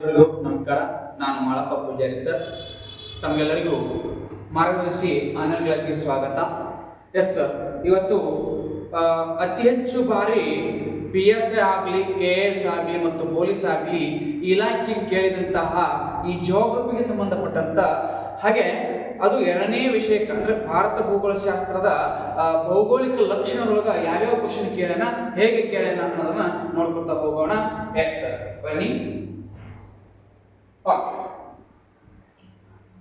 ನಮಸ್ಕಾರ. ನಾನು ಮಾಳಪ್ಪ ಪೂಜಾರಿ ಸರ್. ತಮಗೆಲ್ಲರಿಗೂ ಮಾರ್ಗದರ್ಶಿ ಆನ್ಲೈನ್ ಕ್ಲಾಸಿಗೆ ಸ್ವಾಗತ. ಎಸ್ ಸರ್ ಇವತ್ತು ಅತಿ ಹೆಚ್ಚು ಬಾರಿ ಪಿ ಎಸ್ ಎ ಆಗಲಿ, ಕೆ ಎಸ್ ಆಗಲಿ ಮತ್ತು ಪೊಲೀಸ್ ಆಗಲಿ ಇಲಾಖೆಗೆ ಕೇಳಿದಂತಹ ಈ ಜೋಗ್ರಫಿಗೆ ಸಂಬಂಧಪಟ್ಟಂತ ಹಾಗೆ ಅದು ಎರಡನೇ ವಿಷಯಕ್ಕೆ ಅಂದ್ರೆ ಭಾರತ ಭೂಗೋಳಶಾಸ್ತ್ರದ ಭೌಗೋಳಿಕ ಲಕ್ಷಣದೊಳಗ ಯಾವ್ಯಾವ ಕ್ವಶನ್ ಕೇಳೋಣ, ಹೇಗೆ ಕೇಳೋಣ ಅನ್ನೋದನ್ನ ನೋಡ್ಕೊತಾ ಹೋಗೋಣ. ಎಸ್ ಸರ್ ಬನ್ನಿ.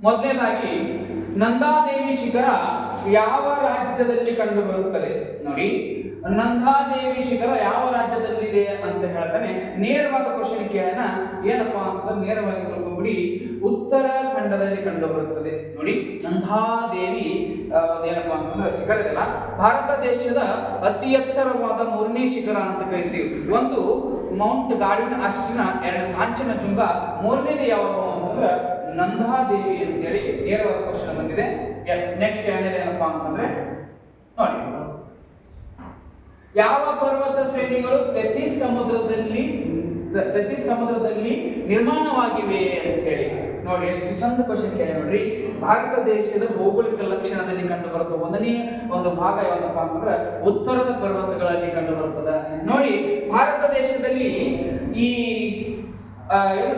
ಮೊದಲನೇದಾಗಿ ನಂದಾದೇವಿ ಶಿಖರ ಯಾವ ರಾಜ್ಯದಲ್ಲಿ ಕಂಡು ಬರುತ್ತದೆ ನೋಡಿ. ನಂದಾದೇವಿ ಶಿಖರ ಯಾವ ರಾಜ್ಯದಲ್ಲಿದೆ ಅಂತ ಹೇಳ್ತಾನೆ. ನೇರವಾದ ಕ್ವಶನ್ ಕೇಳೋಣ. ಏನಪ್ಪಾ ಅಂತಂದ್ರೆ ನೇರವಾಗಿ ಉತ್ತರ ಉತ್ತರಾಖಂಡದಲ್ಲಿ ಕಂಡು ಬರುತ್ತದೆ ನೋಡಿ, ನಂದಾದೇವಿ ದೇವಿ ಏನಪ್ಪಾ ಅಂತಂದ್ರೆ ಶಿಖರ ಇದೆಲ್ಲ ಭಾರತ ದೇಶದ ಅತಿ ಎತ್ತರವಾದ ಮೂರನೇ ಶಿಖರ ಅಂತ ಕರಿತೀವಿ. ಒಂದು ಮೌಂಟ್ ಗಾರ್ಡಿನ್ ಅಷ್ಟಿನ ಎರಡು ಕಾಂಚನ ಜುಂಗ, ಮೂರನೇದು ಯಾವ ಅಂತಂದ್ರೆ ನಂದಾದೇವಿ ಅಂತೇಳಿ ನೇರವಾದ ಕ್ವಶನ್ ಬಂದಿದೆ. ಎಸ್ ನೆಕ್ಸ್ಟ್ ಏನಿದೆ ಏನಪ್ಪಾ ಅಂತಂದ್ರೆ, ನೋಡಿ. ಯಾವ ಪರ್ವತ ಶ್ರೇಣಿಗಳು ತೆತಿಸ್ ಸಮುದ್ರದಲ್ಲಿ ತೆತಿಸ್ ಸಮುದ್ರದಲ್ಲಿ ನಿರ್ಮಾಣವಾಗಿವೆ ಅಂತ ಹೇಳಿ. ನೋಡಿ, ಎಷ್ಟು ಚಂದ ಕ್ವಶನ್ ಕೇಳಿ ನೋಡ್ರಿ. ಭಾರತ ದೇಶದ ಭೌಗೋಳಿಕ ಲಕ್ಷಣದಲ್ಲಿ ಕಂಡು ಬರುತ್ತೆ ಒಂದನೇ ಒಂದು ಭಾಗ ಯಾವ್ದಪ್ಪ ಅಂತಂದ್ರೆ ಉತ್ತರದ ಪರ್ವತಗಳಲ್ಲಿ ಕಂಡು ಬರುತ್ತದೆ ನೋಡಿ, ಭಾರತ ದೇಶದಲ್ಲಿ ಈ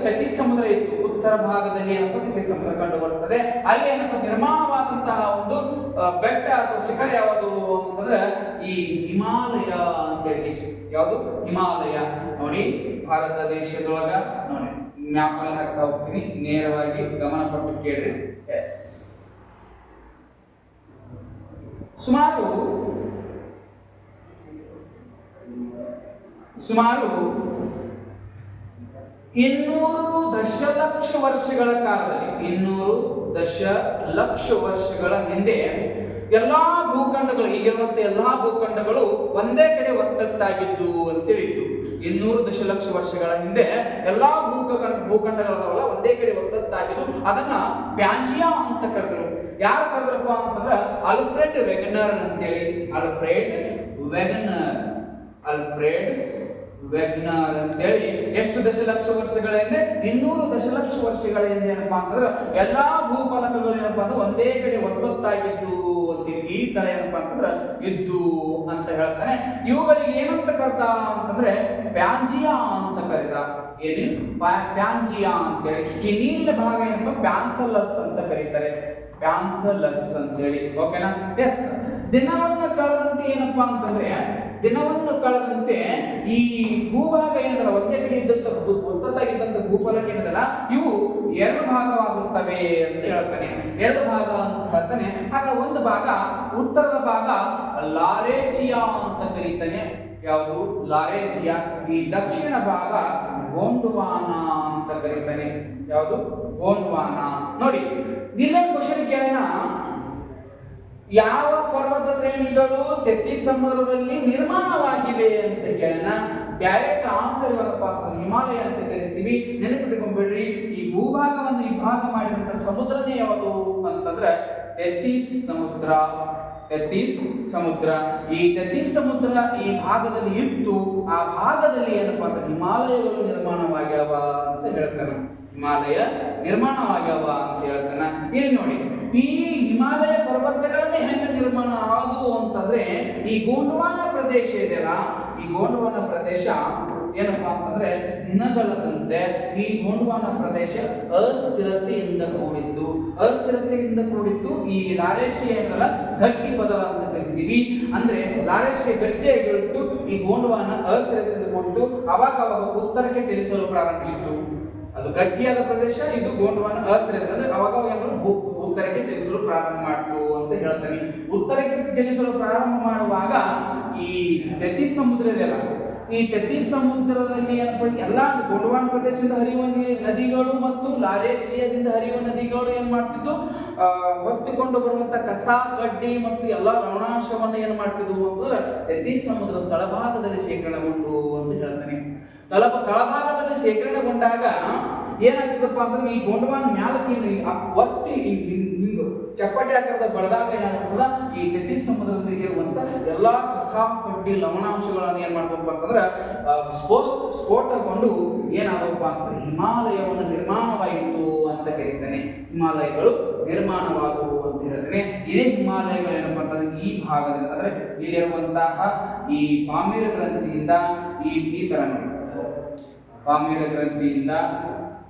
ತತಿ ಸಮುದ್ರ ಇತ್ತು, ಉತ್ತರ ಭಾಗದಲ್ಲಿ ಏನಪ್ಪ ತತಿ ಸಮುದ್ರ ಕಂಡು ಬರುತ್ತದೆ? ಅಲ್ಲಿ ಏನಪ್ಪ, ನಿರ್ಮಾಣವಾದಂತಹ ಒಂದು ಬೆಟ್ಟ ಅಥವಾ ಶಿಖರ ಯಾವುದು ಅಂತಂದ್ರೆ ಈ ಹಿಮಾಲಯ ಅಂತೇಳಿ ಯಾವುದು? ಹಿಮಾಲಯ. ನೋಡಿ, ಭಾರತ ದೇಶದೊಳಗ ನೋಡಿ ಅಲ್ಲಿ ಹಾಕ್ತಾ ಹೋಗ್ತೀನಿ, ನೇರವಾಗಿ ಗಮನ ಕೊಟ್ಟು ಕೇಳ್ರಿ. ಎಸ್ ಸುಮಾರು ಸುಮಾರು ಇನ್ನೂರು ದಶಲಕ್ಷ ವರ್ಷಗಳ ಕಾಲದಲ್ಲಿ, ಇನ್ನೂರು ದಶಲಕ್ಷ ವರ್ಷಗಳ ಹಿಂದೆ ಎಲ್ಲಾ ಭೂಖಂಡಗಳು ಈಗಿರುವಂತಹ ಎಲ್ಲಾ ಭೂಖಂಡಗಳು ಒಂದೇ ಕಡೆ ಒತ್ತತ್ತಾಗಿದ್ದು ಅಂತ ಹೇಳಿದ್ದು ಇನ್ನೂರು ದಶಲಕ್ಷ ವರ್ಷಗಳ ಹಿಂದೆ ಎಲ್ಲಾ ಭೂಖಂಡ ಭೂಖಂಡಗಳವಲ್ಲ ಒಂದೇ ಕಡೆ ಒತ್ತತ್ತಾಗಿದ್ದು. ಅದನ್ನ ಪ್ಯಾಂಜಿಯಾ ಅಂತ ಕರೆದರು. ಯಾರು ಕರೆದ್ರಪ್ಪ ಅಂತಂದ್ರೆ ಅಲ್ಫ್ರೆಡ್ ವೆಗನರ್ ಅಂತೇಳಿ. Alfred Wegener. ಅಲ್ಫ್ರೆಡ್ ವೆಗ್ನಾರ್ ಅಂತೇಳಿ ಎಷ್ಟು ದಶಲಕ್ಷ ವರ್ಷಗಳ ಹಿಂದೆ? ಇನ್ನೂರು ದಶಲಕ್ಷ ವರ್ಷಗಳ ಹಿಂದೆ ಏನಪ್ಪಾ ಅಂತಂದ್ರೆ ಎಲ್ಲಾ ಭೂಫಲಕಗಳು ಏನಪ್ಪಾ ಅಂದ್ರೆ ಒಂದೇ ಕಡೆ ಒತ್ತೊತ್ತಾಗಿದ್ದು ಅಂತೀವಿ ಈ ತರ ಏನಪ್ಪಾ ಅಂತಂದ್ರೆ ಇದ್ದು ಅಂತ ಹೇಳ್ತಾನೆ. ಇವುಗಳಿಗೆ ಏನಂತ ಕರ್ತ ಅಂತಂದ್ರೆ ಪ್ಯಾಂಜಿಯಾ ಅಂತ ಕರೀತ ಏನು ಪ್ಯಾ- ಪ್ಯಾಂಜಿಯಾ ಅಂತೇಳಿ. ಚಿನೀಲ ಭಾಗ ಏನಪ್ಪ ಪ್ಯಾಂಥಲಸ್ ಅಂತ ಕರೀತಾರೆ. ಪ್ಯಾಂಥಲಸ್ ಅಂತೇಳಿ. ಓಕೆನಾ ಎಸ್ ದಿನವನ್ನು ಕಳೆದಂತೆ ಏನಪ್ಪಾ ಅಂತಂದ್ರೆ ದಿನವನ್ನು ಕಳೆದಂತೆ ಈ ಭೂಭಾಗ ಏನದಲ್ಲ, ಒಂದೇ ಕಡೆ ಇದ್ದಂತ ಒತ್ತತ್ತಾಗಿದ್ದಂತ ಭೂಫಲಕ ಏನದಲ್ಲ, ಇವು ಎರಡು ಭಾಗವಾಗುತ್ತವೆ ಅಂತ ಹೇಳ್ತಾನೆ. ಎರಡು ಭಾಗ ಅಂತ ಹೇಳ್ತಾನೆ. ಆಗ ಒಂದು ಭಾಗ, ಉತ್ತರದ ಭಾಗ ಲಾರೇಸಿಯಾ ಅಂತ ಕರೀತಾನೆ. ಯಾವುದು? ಲಾರೇಸಿಯಾ. ಈ ದಕ್ಷಿಣ ಭಾಗ ಗೋಂಡುವಾನ ಅಂತ ಕರೀತಾನೆ. ಯಾವುದು? ಗೋಂಡ್ವಾನ. ನೋಡಿ ನಿಲ್ಲ ಕ್ವಶನ್ ಕೇಳೋಣ ಯಾವ ಪರ್ವತ ಶ್ರೇಣಿಗಳು ತೆತ್ತಿ ಸಮುದ್ರದಲ್ಲಿ ನಿರ್ಮಾಣವಾಗಿವೆ ಅಂತ ಕೇಳೋಣ. ಡೈರೆಕ್ಟ್ ಆನ್ಸರ್ ಇವಾಗಪ್ಪ ಹಿಮಾಲಯ ಅಂತ ಕರಿತೀವಿ. ನೆನಪಿಟ್ಕೊಂಡ್ಬಿಡ್ರಿ ಈ ಭೂಭಾಗವನ್ನು ವಿಭಾಗ ಮಾಡಿದಂತ ಸಮುದ್ರನೇ ಯಾವುದು ಅಂತಂದ್ರೆ ಎತ್ತೀಸ್ ಸಮುದ್ರ. ಎತ್ತೀಸ್ ಸಮುದ್ರ. ಈ ತೆತೀಸ್ ಸಮುದ್ರ ಈ ಭಾಗದಲ್ಲಿ ಇತ್ತು. ಆ ಭಾಗದಲ್ಲಿ ಏನಪ್ಪಾ ಅಂದ್ರೆ ಹಿಮಾಲಯಗಳು ನಿರ್ಮಾಣವಾಗ್ಯಾವ ಅಂತ ಹೇಳ್ತಾರೆ. ಹಿಮಾಲಯ ನಿರ್ಮಾಣವಾಗ್ಯಾವ ಅಂತ ಹೇಳ್ತಾನ. ಇಲ್ಲಿ ನೋಡಿ. ಈ ಹಿಮಾಲಯ ಪರ್ವತಗಳನ್ನೇ ಹೆಂಗೆ ನಿರ್ಮಾಣ ಆದವು ಅಂತಂದ್ರೆ ಈ ಗೋಂಡವಾನ ಪ್ರದೇಶ ಇದೆಯಲ್ಲ, ಈ ಗೋಂಡವಾನ ಪ್ರದೇಶ ಏನಪ್ಪಾ ಅಂತಂದ್ರೆ ದಿನಗಳದಂತೆ ಈ ಗೋಂಡವಾನ ಪ್ರದೇಶ ಅಸ್ಥಿರತೆಯಿಂದ ಕೂಡಿತ್ತು ಅಸ್ಥಿರತೆಯಿಂದ ಕೂಡಿತ್ತು ಈ ಲಾರೇಶಿಯ ಏನಲ್ಲ, ಗಟ್ಟಿ ಪದರ ಅಂತ ಕರಿತೀವಿ. ಅಂದ್ರೆ ಲಾರೇಶಿಯ ಗಟ್ಟಿಯಾಗಿ ಇಳಿದು ಈ ಗೋಂಡವಾನ ಅಸ್ಥಿರತೆಯಿಂದ ಕೂಡಿತ್ತು ಅವಾಗ ಅವಾಗ ಉತ್ತರಕ್ಕೆ ಚಲಿಸಲು ಪ್ರಾರಂಭಿಸಿತು. ಅದು ಗಟ್ಟಿಯಾದ ಪ್ರದೇಶ, ಇದು ಗೋಂಡವಾನ ಅಸ್ಥಿರತೆ. ಅಂದ್ರೆ ಅವಾಗ ಏನಾದ್ರು ಉತ್ತರಕ್ಕೆ ಚಲಿಸಲು ಪ್ರಾರಂಭ ಮಾಡಿತು ಅಂತ ಹೇಳ್ತಾನೆ. ಉತ್ತರಕ್ಕೆ ಚಲಿಸಲು ಪ್ರಾರಂಭ ಮಾಡುವಾಗ ಈ ತೆತಿ ಸಮುದ್ರ ಇದೆಯಲ್ಲ ಈ ತೆತಿ ಸಮುದ್ರದಲ್ಲಿ ಏನಪ್ಪ ಎಲ್ಲ ಗೊಂಡವಾನ್ ಪ್ರದೇಶದಿಂದ ಹರಿಯುವ ನದಿಗಳು ಮತ್ತು ಲಾರೇಶಿಯಾದಿಂದ ಹರಿಯುವ ನದಿಗಳು ಏನ್ ಮಾಡ್ತಿದ್ದು ಹೊತ್ತಿಕೊಂಡು ಹೊತ್ತುಕೊಂಡು ಬರುವಂತ ಕಸ, ಕಡ್ಡಿ ಮತ್ತು ಎಲ್ಲ ಲವಣಾಂಶವನ್ನು ಏನ್ ಮಾಡ್ತಿದ್ವು ಅಂದ್ರೆ ತೆತಿ ಸಮುದ್ರದ ತಳಭಾಗದಲ್ಲಿ ಶೇಖರಣೆಗೊಂಡು ಅಂತ ಹೇಳ್ತಾನೆ. ತಳ ತಳಭಾಗದಲ್ಲಿ ಶೇಖರಣೆಗೊಂಡಾಗ ಏನಾಗ್ತದಪ್ಪ ಅಂದ್ರೆ ಈ ಗೊಂಡವಾನ ಆ ಒತ್ತಿ ಹಿಂಗೆ ಚಪ್ಪಟೆ ಆಕಾರದ ಬಡದಾಗ ಏನಾಗ್ತದ ಈ ನದಿ ಸಮುದ್ರದಲ್ಲಿ ಇರುವಂತ ಎಲ್ಲಾ ಕಸ, ಕಡ್ಡಿ, ಲವಣಾಂಶಗಳನ್ನು ಏನ್ ಮಾಡ್ಬೇಕಪ್ಪ ಅಂತಂದ್ರೆ ಸ್ಫೋಟ ಸ್ಫೋಟಗೊಂಡು ಏನಾದವಪ್ಪ ಅಂತಂದ್ರೆ ಹಿಮಾಲಯವನ್ನು ನಿರ್ಮಾಣವಾಯಿತು ಅಂತ ಕರೀತಾನೆ. ಹಿಮಾಲಯಗಳು ನಿರ್ಮಾಣವಾದವು ಅಂತ ಹೇಳ್ತಾನೆ. ಇದೇ ಹಿಮಾಲಯಗಳು ಏನಪ್ಪ ಅಂತಂದ್ರೆ ಈ ಭಾಗದಿಂದ ಅಂದ್ರೆ ಇಲ್ಲಿರುವಂತಹ ಈ ಪಾಮೀರ ಗ್ರಂಥಿಯಿಂದ ಈ ಈ ನೋಡಿ ಪಾಮೀರ ಗ್ರಂಥಿಯಿಂದ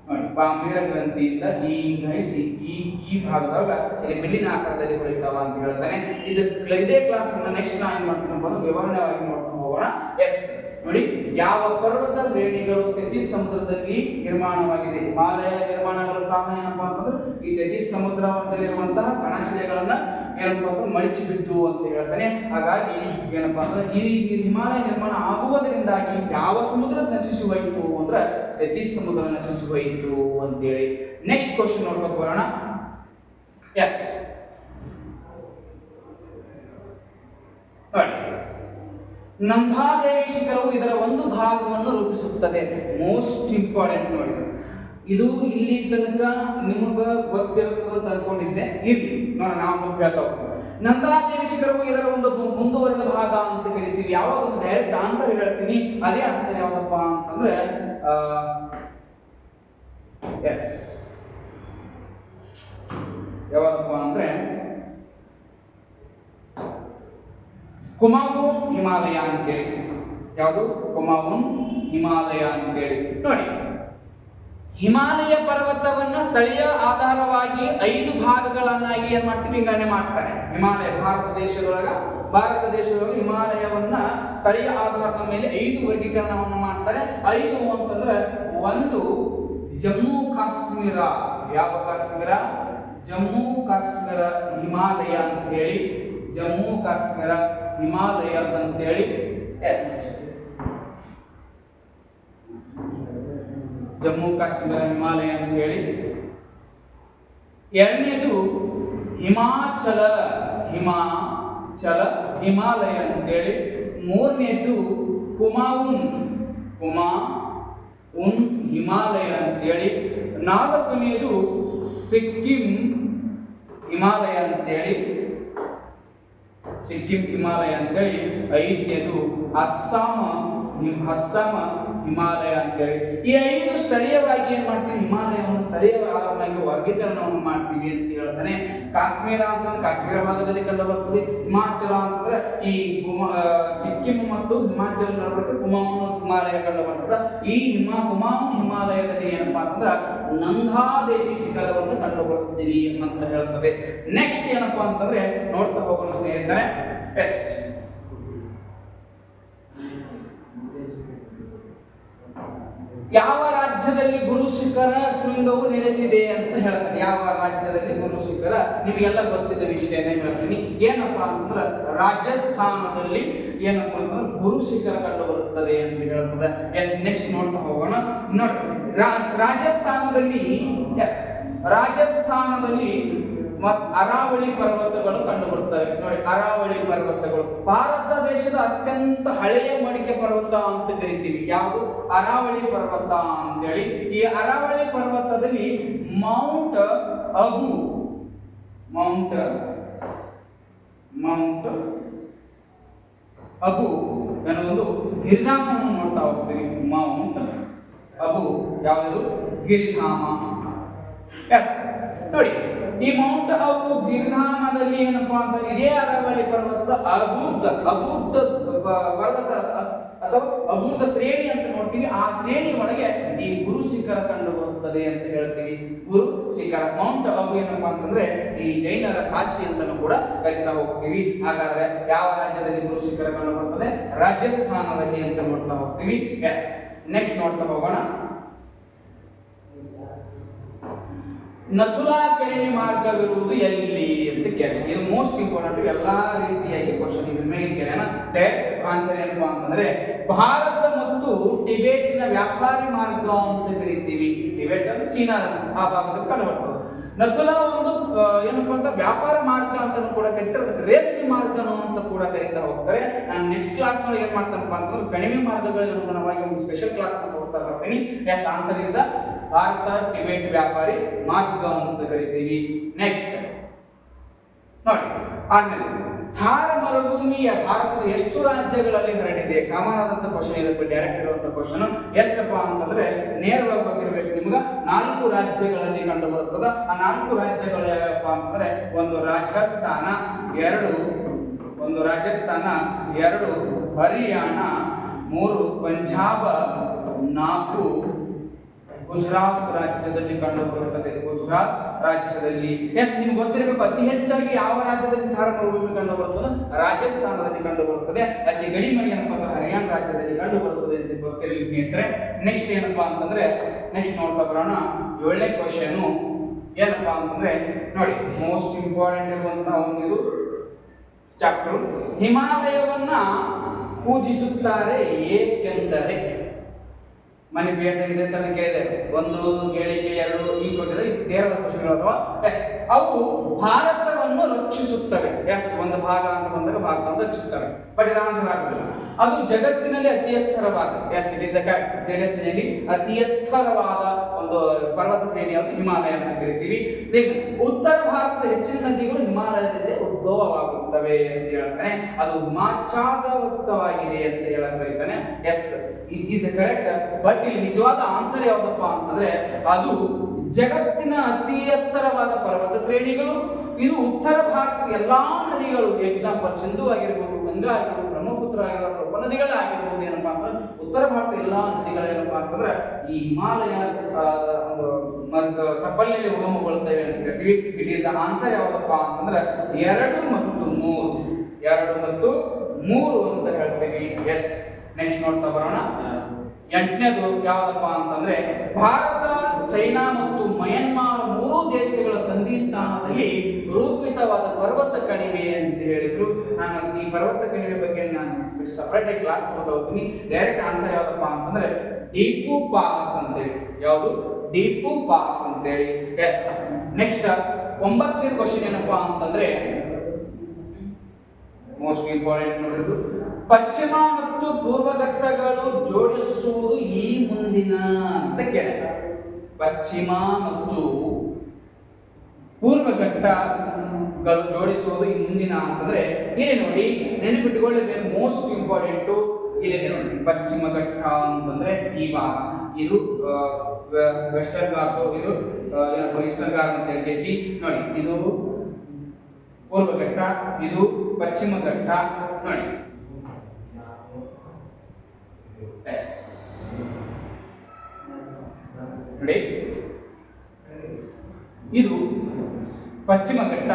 ನೋಡಿ ಪಾಮೀರ ಗ್ರಂಥಿಯಿಂದ ಈ ಹಿಂಗಾಯಿಸಿ ಈ ಈ ಭಾಗದಾಗ ಬಿಲ್ಲಿನ ಆಕಾರದಲ್ಲಿ ಹೊಳಿತಾವ ಅಂತ ಹೇಳ್ತಾನೆ. ಇದು ಇದೇ ಕ್ಲಾಸ್ ನೆಕ್ಸ್ಟ್ ನಾವು ಏನ್ ಮಾಡ್ತೀನಿ ಬಂದು ವಿವರಣೆಯಾಗಿ ನೋಡ್ಕೊಂಡು ಹೋಗೋಣ. ಎಸ್ ನೋಡಿ, ಯಾವ ಪರ್ವತ ಶ್ರೇಣಿಗಳು ತೆತಿ ಸಮುದ್ರದಲ್ಲಿ ನಿರ್ಮಾಣವಾಗಿದೆ. ಹಿಮಾಲಯ ನಿರ್ಮಾಣಗಳ ಕಾರಣ ಏನಪ್ಪಾ ಅಂತಂದ್ರೆ, ಈ ತೆತಿ ಸಮುದ್ರದಲ್ಲಿರುವಂತಹ ಕಣಶಿಲೆಗಳನ್ನ ಏನಪ್ಪಾ ಅಂದ್ರೆ ಮಡಿಚಿ ಬಿದ್ದು ಅಂತ ಹೇಳ್ತಾನೆ. ಹಾಗಾಗಿ ಏನಪ್ಪಾ ಅಂದ್ರೆ ಈ ಹಿಮಾಲಯ ನಿರ್ಮಾಣ ಆಗುವುದರಿಂದಾಗಿ ಯಾವ ಸಮುದ್ರ ನಶಿಸಿ ಹೋಯಿತು ಅಂದ್ರೆ ತೆತಿ ಸಮುದ್ರ ನಶಿಸಿ ಹೋಯಿತು ಅಂತೇಳಿ ನೆಕ್ಸ್ಟ್ ಕ್ವಶನ್ ನೋಡ್ಬೇಕು ಬರೋಣ. ಎಸ್ ನಂದಾದೇವಿ ಶಿಖರವು ಇದರ ಒಂದು ಭಾಗವನ್ನು ರೂಪಿಸುತ್ತದೆ. ಮೋಸ್ಟ್ ಇಂಪಾರ್ಟೆಂಟ್ ನೋಡಿ. ಇದು ಇಲ್ಲಿ ತನಕ ನಿಮಗ ಗೊತ್ತಿರುತ್ತದೆ ಅಂತ ಅನ್ಕೊಂಡಿದ್ದೆ. ಇಲ್ಲಿ ನಾವು ಹೇಳ್ತಾ ಹೋಗ್ತೀವಿ ನಂದಾದೇವಿ ಶಿಖರವು ಇದರ ಒಂದು ಮುಂದುವರಿದ ಭಾಗ ಅಂತ ಕರಿತೀವಿ. ಯಾವಾಗ ಒಂದು ಡೈರೆಕ್ಟ್ ಆನ್ಸರ್ ಹೇಳ್ತೀನಿ, ಅದೇ ಆನ್ಸರ್ ಯಾವ್ದಪ್ಪ ಅಂತಂದ್ರೆ ಎಸ್ ಯಾವ್ದಪ್ಪ ಅಂದ್ರೆ, ಕುಮಾವೂನ್ ಹಿಮಾಲಯ ಅಂತೇಳಿ. ಯಾವುದು? ಕುಮಾವೂನ್ ಹಿಮಾಲಯ ಅಂತೇಳಿ. ನೋಡಿ. ಹಿಮಾಲಯ ಪರ್ವತವನ್ನ ಸ್ಥಳೀಯ ಆಧಾರವಾಗಿ ಐದು ಭಾಗಗಳನ್ನಾಗಿ ಏನ್ ಮಾಡ್ತೀವಿ? ವಿಂಗಡಣೆ ಮಾಡ್ತಾರೆ. ಹಿಮಾಲಯ, ಭಾರತ ದೇಶದೊಳಗ, ಭಾರತ ದೇಶದೊಳಗೆ ಹಿಮಾಲಯವನ್ನ ಸ್ಥಳೀಯ ಆಧಾರದ ಮೇಲೆ ಐದು ವರ್ಗೀಕರಣವನ್ನ ಮಾಡ್ತಾರೆ. ಐದು ಅಂತಂದ್ರೆ ಒಂದು ಜಮ್ಮು ಕಾಶ್ಮೀರ. ಯಾವ ಕಾಶ್ಮೀರ? ಜಮ್ಮು ಕಾಶ್ಮೀರ ಹಿಮಾಲಯ ಅಂತ ಹೇಳಿ ಜಮ್ಮು ಕಾಶ್ಮೀರ ಹಿಮಾಲಯ ಅಂತೇಳಿ. ಎಸ್ ಜಮ್ಮು ಕಾಶ್ಮೀರ ಹಿಮಾಲಯ ಅಂತ ಹೇಳಿ ಎರಡನೇದು ಹಿಮಾಚಲ ಹಿಮಾಚಲ ಹಿಮಾಲಯ ಅಂತೇಳಿ ಮೂರನೇದು ಕುಮಾವುನ್ ಕುಮಾ ಉನ್ ಹಿಮಾಲಯ ಅಂತೇಳಿ. ನಾಲ್ಕನೆಯದು ಸಿಕ್ಕಿಂ ಹಿಮಾಲಯ ಅಂತೇಳಿ. ಸಿಕ್ಕಿಂ ಹಿಮಾಲಯ ಅಂತೇಳಿ. ಐದನೇದು ಅಸ್ಸಾಂ ಅಸ್ಸಾಮ ಅಸ್ಸಾಂ ಹಿಮಾಲಯ ಅಂತೇಳಿ. ಈ ಐದು ಸ್ಥಳೀಯವಾಗಿ ಏನ್ ಮಾಡ್ತೀವಿ ಹಿಮಾಲಯವನ್ನು ಸ್ಥಳೀಯವಾಗಿ ವರ್ಗೀಕರಣವನ್ನು ಮಾಡ್ತೀವಿ ಅಂತ ಹೇಳ್ತಾನೆ. ಕಾಶ್ಮೀರ ಅಂತಂದ್ರೆ ಕಾಶ್ಮೀರ ಭಾಗದಲ್ಲಿ ಕಂಡು ಬರ್ತದೆ. ಹಿಮಾಚಲ ಅಂತಂದ್ರೆ ಈ ಸಿಕ್ಕಿಂ ಮತ್ತು ಹಿಮಾಚಲ ನಡುವೆ ಕುಮಾವೂನ್ ಹಿಮಾಲಯ ಕಂಡು ಬರ್ತದೆ. ಈ ಹಿಮಾ ಕುಮಾವೂನ್ ಹಿಮಾಲಯದಲ್ಲಿ ಏನಪ್ಪಾ ಅಂತಂದ್ರೆ ನಂದಾದೇವಿ ಶಿಖರವನ್ನು ಕಂಡು ಬರ್ತೀವಿ ಅಂತ ಹೇಳ್ತದೆ. ನೆಕ್ಸ್ಟ್ ಏನಪ್ಪಾ ಅಂತಂದ್ರೆ ನೋಡ್ತಾ ಹೋಗೋಣ ಸ್ನೇಹಿತರೆ. ಎಸ್ ಯಾವ ರಾಜ್ಯದಲ್ಲಿ ಗುರು ಶಿಖರ ಶೃಂಗವು ನೆಲೆಸಿದೆ ಅಂತ ಹೇಳ್ತಾರೆ. ಯಾವ ರಾಜ್ಯದಲ್ಲಿ ಗುರು ಶಿಖರ? ನಿಮಗೆಲ್ಲ ಗೊತ್ತಿದ್ದ ವಿಷಯನೇ ಹೇಳ್ತೀನಿ. ಏನಪ್ಪಾ ಅಂತಂದ್ರೆ ರಾಜಸ್ಥಾನದಲ್ಲಿ ಏನಪ್ಪಾ ಅಂದ್ರೆ ಗುರು ಶಿಖರ ಕಂಡು ಬರುತ್ತದೆ ಅಂತ ಹೇಳ್ತದೆ. ಎಸ್ ನೆಕ್ಸ್ಟ್ ನೋಡ್ತಾ ಹೋಗೋಣ. ನೋಡಿ ರಾಜಸ್ಥಾನದಲ್ಲಿ ಎಸ್ ರಾಜಸ್ಥಾನದಲ್ಲಿ ಮತ್ ಅರಾವಳಿ ಪರ್ವತಗಳು ಕಂಡು ಬರುತ್ತವೆ ನೋಡಿ, ಅರಾವಳಿ ಪರ್ವತಗಳು. ಭಾರತ ದೇಶದ ಅತ್ಯಂತ ಹಳೆಯ ಮಡಿಕೆ ಪರ್ವತ ಅಂತ ಕರಿತೀವಿ. ಯಾವುದು? ಅರಾವಳಿ ಪರ್ವತ ಅಂತೇಳಿ. ಈ ಅರಾವಳಿ ಪರ್ವತದಲ್ಲಿ mount Abu. Mount mount Abu ಒಂದು ಗಿರಿಧಾಮವನ್ನು ನೋಡ್ತಾ ಹೋಗ್ತೀವಿ. ಮೌಂಟ್ ಅಬು ಯಾವುದು? ಗಿರಿಧಾಮ. ಎಸ್ ನೋಡಿ, ಈ ಮೌಂಟ್ ಅಬು ಗಿರಿಧಾಮದಲ್ಲಿ ಏನಪ್ಪಾ ಅಂತ ಇದೇ ಅರಾವಳಿ ಪರ್ವತದ ಅಬೂರ್ಧ ಪ- ಪರ್ವತ ಅಥವಾ ಅಬೂರ್ಧ ಶ್ರೇಣಿ ಅಂತ ನೋಡ್ತೀವಿ. ಆ ಶ್ರೇಣಿ ಒಳಗೆ ಈ ಗುರು ಶಿಖರ ಕಂಡು ಬರುತ್ತದೆ ಅಂತ ಹೇಳ್ತೀವಿ. ಗುರು ಶಿಖರ, ಮೌಂಟ್ ಅಬು ಏನಪ್ಪಾ ಅಂತಂದ್ರೆ ಈ ಜೈನರ ಕಾಶಿ ಅಂತಲೂ ಕೂಡ ಕರಿತಾ ಹೋಗ್ತೀವಿ. ಹಾಗಾದ್ರೆ ಯಾವ ರಾಜ್ಯದಲ್ಲಿ ಗುರು ಶಿಖರ ಕಂಡು ಬರ್ತದೆ? ರಾಜಸ್ಥಾನದಲ್ಲಿ ಅಂತ ನೋಡ್ತಾ ಹೋಗ್ತೀವಿ. ಎಸ್ ನೆಕ್ಸ್ಟ್ ನೋಡ್ತಾ ಹೋಗೋಣ. ನಥುಲಾ ಕಣಿವೆ ಮಾರ್ಗವಿರುವುದು ಎಲ್ಲಿ ಅಂತ ಕೇಳಿ ಇದು ಮೋಸ್ಟ್ ಇಂಪಾರ್ಟೆಂಟ್ ಎಲ್ಲಾ ರೀತಿಯಾಗಿ ಕ್ವಶನ್ ಇದ್ರ ಮೇಲೆ ಕೇಳೋಣ. ಡೈರೆಕ್ಟ್ ಆನ್ಸರ್ ಏನಪ್ಪಾ ಅಂತಂದ್ರೆ, ಭಾರತ ಮತ್ತು ಟಿಬೇಟಿನ ವ್ಯಾಪಾರಿ ಮಾರ್ಗ ಅಂತ ಕರಿತೀವಿ. ಟಿಬೇಟ್ ಅಂದ್ರೆ ಚೀನಾ, ಆ ಭಾಗದಲ್ಲಿ ಕಂಡುಬರ್ತದೆ. ನಥುಲಾ ಒಂದು ಏನಪ್ಪ ಅಂತ ವ್ಯಾಪಾರ ಮಾರ್ಗ ಅಂತಾನು ಕೂಡ ಕರಿತಾರೆ. ಅದಕ್ಕೆ ರೇಷ್ಮೆ ಮಾರ್ಗನು ಅಂತ ಕೂಡ ಕರೀತಾ ಹೋಗ್ತಾರೆ. ನಾನು ನೆಕ್ಸ್ಟ್ ಕ್ಲಾಸ್ನಲ್ಲಿ ಏನ್ ಮಾಡ್ತಾನಪ್ಪ ಅಂತಂದ್ರೆ, ಕಣಿವೆ ಮಾರ್ಗಗಳಿಗೆ ಅನುಗುಣವಾಗಿ ಒಂದು ಸ್ಪೆಷಲ್ ಕ್ಲಾಸ್ ಅಂತ ಹೋಗ್ತಾ ಬರ್ತೀನಿ yes answer is the Bharata, Tibet ವ್ಯಾಪಾರಿ ಮಾರ್ಗ ಅಂತ ಕರಿತೀವಿ. ನೆಕ್ಸ್ಟ್ ನೋಡಿ, ಆಮೇಲೆ ಥಾರ್ ಮರುಭೂಮಿಯ ಭಾರತದ ಎಷ್ಟು ರಾಜ್ಯಗಳಲ್ಲಿ ಹರಡಿದೆ? ಕಾಮನ್ ಆದಂತ ಕ್ವಶನ್ ಇದಕ್ಕೆ ಡೈರೆಕ್ಟ್ ಇರುವಂತ ಕ್ವಶನ್ ಎಷ್ಟಪ್ಪ ಅಂತಂದ್ರೆ, ನೇರವಾಗಿ ಗೊತ್ತಿರಬೇಕು ನಿಮ್ಗೆ, ನಾಲ್ಕು ರಾಜ್ಯಗಳಲ್ಲಿ ಕಂಡು ಬರುತ್ತದ ಆ ನಾಲ್ಕು ರಾಜ್ಯಗಳು ಯಾವ್ಯಾವಪ್ಪ ಅಂತಂದ್ರೆ, ಒಂದು ರಾಜಸ್ಥಾನ, ಎರಡು, ಒಂದು ರಾಜಸ್ಥಾನ, ಎರಡು ಹರಿಯಾಣ, ಮೂರು ಪಂಜಾಬ್, ನಾಲ್ಕು ಗುಜರಾತ್ ರಾಜ್ಯದಲ್ಲಿ ಕಂಡು ಬರುತ್ತದೆ ಗುಜರಾತ್ ರಾಜ್ಯದಲ್ಲಿ, ಎಸ್, ನಿಮ್ಗೆ ಗೊತ್ತಿರಬೇಕು, ಅತಿ ಹೆಚ್ಚಾಗಿ ಯಾವ ರಾಜ್ಯದಲ್ಲಿ ಧಾರ ಮರುಭೂಮಿ ಕಂಡು ಬರುತ್ತದೆ ರಾಜಸ್ಥಾನದಲ್ಲಿ ಕಂಡು ಬರುತ್ತದೆ ಅತಿ ಕಡಿಮೆ ಏನಪ್ಪ ಹರಿಯಾಣ ರಾಜ್ಯದಲ್ಲಿ ಕಂಡು ಬರುತ್ತದೆ ಅಂತ ಗೊತ್ತಿರಲಿ ಸ್ನೇಹಿತರೆ. ನೆಕ್ಸ್ಟ್ ಏನಪ್ಪಾ ಅಂತಂದ್ರೆ ನೆಕ್ಸ್ಟ್ ನೋಡ್ತಾ ಬರೋಣ. ಏಳನೇ ಕ್ವಶನ್ ಏನಪ್ಪಾ ಅಂತಂದ್ರೆ, ನೋಡಿ ಮೋಸ್ಟ್ ಇಂಪಾರ್ಟೆಂಟ್ ಇರುವಂತಹ ಒಂದು ಚಾಪ್ಟರ್ ಹಿಮಾಲಯವನ್ನ ಪೂಜಿಸುತ್ತಾರೆ ಏಕೆಂದರೆ ಮನೆ ಬೇಸ್ ಎಸ್ ಇದೆ ತನಕ ಕೇಳಿದೆ. ಒಂದು ಹೇಳಿಕೆ, ಎರಡು ಈ ಕೊಟ್ಟಿದೆ. ಬೇರೆ ಪ್ರಶ್ನೆಗಳು ಅಥವಾ ಎಸ್. ಅವು ಭಾರತವನ್ನು ರಕ್ಷಿಸುತ್ತವೆ. ಎಸ್ ಒಂದು ಭಾಗ ಅಂತ ಬಂದಾಗ ಭಾರತವನ್ನು ರಕ್ಷಿಸುತ್ತವೆ ಬಟ್ ಇದು ಆನ್ಸರ್ ಆಗುದಿಲ್ಲ. ಅದು ಜಗತ್ತಿನಲ್ಲಿ ಅತಿ ಎತ್ತರವಾದ ಎಸ್ ಇಟ್ ಇಸ್ ಅ ಜಗತ್ತಿನಲ್ಲಿ ಅತಿ ಎತ್ತರವಾದ ಒಂದು ಪರ್ವತ ಶ್ರೇಣಿ ಯಾವುದು ಹಿಮಾಲಯ ಅಂತ ಕರಿತೀವಿ. ಉತ್ತರ ಭಾರತದ ಹೆಚ್ಚಿನ ನದಿಗಳು ಹಿಮಾಲಯದಲ್ಲಿ ಉದ್ಭವವಾಗುತ್ತವೆ ಅಂತ ಹೇಳ್ತಾನೆ. ಅದು ಹಿಮಾಚ್ಛಾದಯುಕ್ತವಾಗಿದೆ ಅಂತ ಹೇಳಕ್ ಕರೀತಾನೆ. Yes it is correct but ಇಲ್ಲಿ ನಿಜವಾದ ಆನ್ಸರ್ ಯಾವುದಪ್ಪ ಅಂತಂದ್ರೆ, ಅದು ಜಗತ್ತಿನ ಅತಿ ಎತ್ತರವಾದ ಪರ್ವತ ಶ್ರೇಣಿಗಳು, ಇದು ಉತ್ತರ ಭಾರತದ ಎಲ್ಲಾ ನದಿಗಳು. ಎಕ್ಸಾಂಪಲ್ ಸಿಂಧು ಆಗಿರ್ಬೋದು, ಗಂಗಾ ಆಗಿರ್ಬೋದು, ಬ್ರಹ್ಮಪುತ್ರ ಆಗಿರ್ಬೋದು ಉಪನದಿಗಳಾಗಿರ್ಬೋದು ಏನಪ್ಪಾ ಅಂತಂದ್ರೆ ಉತ್ತರ ಭಾರತದ ಎಲ್ಲಾ ನದಿಗಳೇನಪ್ಪಾ ಅಂತಂದ್ರೆ ಈ ಹಿಮಾಲಯ ಒಂದು ಮತ್ತು ತಪ್ಪಲಿನಲ್ಲಿ ಉಗಮಗೊಳ್ತೇವೆ ಅಂತ ಹೇಳ್ತೀವಿ. ಇಟ್ ಈಸ್ ಆನ್ಸರ್ ಯಾವುದಪ್ಪ ಅಂತಂದ್ರೆ ಎರಡು ಮತ್ತು ಮೂರು. ಎರಡು ಮತ್ತು ಮೂರು ಅಂತ ಹೇಳ್ತೀವಿ. ಎಸ್ ನೆಕ್ಸ್ಟ್ ನೋಡ್ತಾ ಬರೋಣ. ಎಂಟನೇದು ಯಾವುದಪ್ಪ ಅಂತಂದ್ರೆ ಭಾರತ, ಚೈನಾ ಮತ್ತು ಮಯನ್ಮಾರ್ ಮೂರು ದೇಶಗಳ ಸಂಧಿ ಸ್ಥಾನದಲ್ಲಿ ರೂಪಿತವಾದ ಪರ್ವತ ಕಣಿವೆ ಅಂತ ಹೇಳಿದ್ರು. ನಾನು ಈ ಪರ್ವತ ಕಣಿವೆ ಬಗ್ಗೆ ನಾನು ಸಪರೇಟ್ ಕ್ಲಾಸ್ ತಗೊಂಡು ಹೋಗ್ತೀನಿ. ಡೈರೆಕ್ಟ್ ಆನ್ಸರ್ ಯಾವುದಪ್ಪ ಅಂತಂದ್ರೆ ಡೀಪು ಪಾಸ್ ಅಂತೇಳಿ. ಯಾವುದು? ಡೀಪು ಪಾಸ್ ಅಂತೇಳಿ. ಎಸ್ ನೆಕ್ಸ್ಟ್ ಒಂಬತ್ತನೇ ಕ್ವಶನ್ ಏನಪ್ಪಾ ಅಂತಂದ್ರೆ ಮೋಸ್ಟ್ ಇಂಪಾರ್ಟೆಂಟ್ ನೋಡಿದ್ರು ಪಶ್ಚಿಮ ಮತ್ತು ಪೂರ್ವ ಘಟ್ಟಗಳು ಜೋಡಿಸುವುದು ಈ ಮುಂದಿನ ಅಂತ ಕೇಳಿದ ಪಶ್ಚಿಮ ಮತ್ತು ಪೂರ್ವ ಘಟ್ಟಗಳು ಜೋಡಿಸುವುದು ಈ ಮುಂದಿನ ಅಂತಂದ್ರೆ, ಇಲ್ಲಿ ನೋಡಿ ನೆನಪಿಟ್ಟುಕೊಳ್ಳಬೇಕು ಮೋಸ್ಟ್ ಇಂಪಾರ್ಟೆಂಟು ಇಲ್ಲಿದೆ ನೋಡಿ, ಪಶ್ಚಿಮ ಘಟ್ಟ ಅಂತಂದ್ರೆ ಈ ಭಾಗ. ಇದು ವೆಸ್ಟರ್ನ್ ಘಾಟ್ಸು ಇದು ಈಸ್ಟರ್ನ್ ಘಾಟ್ ಅಂತ ಹೇಳಿ ನೋಡಿ, ಇದು ಪೂರ್ವ ಘಟ್ಟ, ಇದು ಪಶ್ಚಿಮ ಘಟ್ಟ, ನೋಡಿ. ಎಸ್ ನೋಡಿ ಇದು ಪಶ್ಚಿಮ ಘಟ್ಟ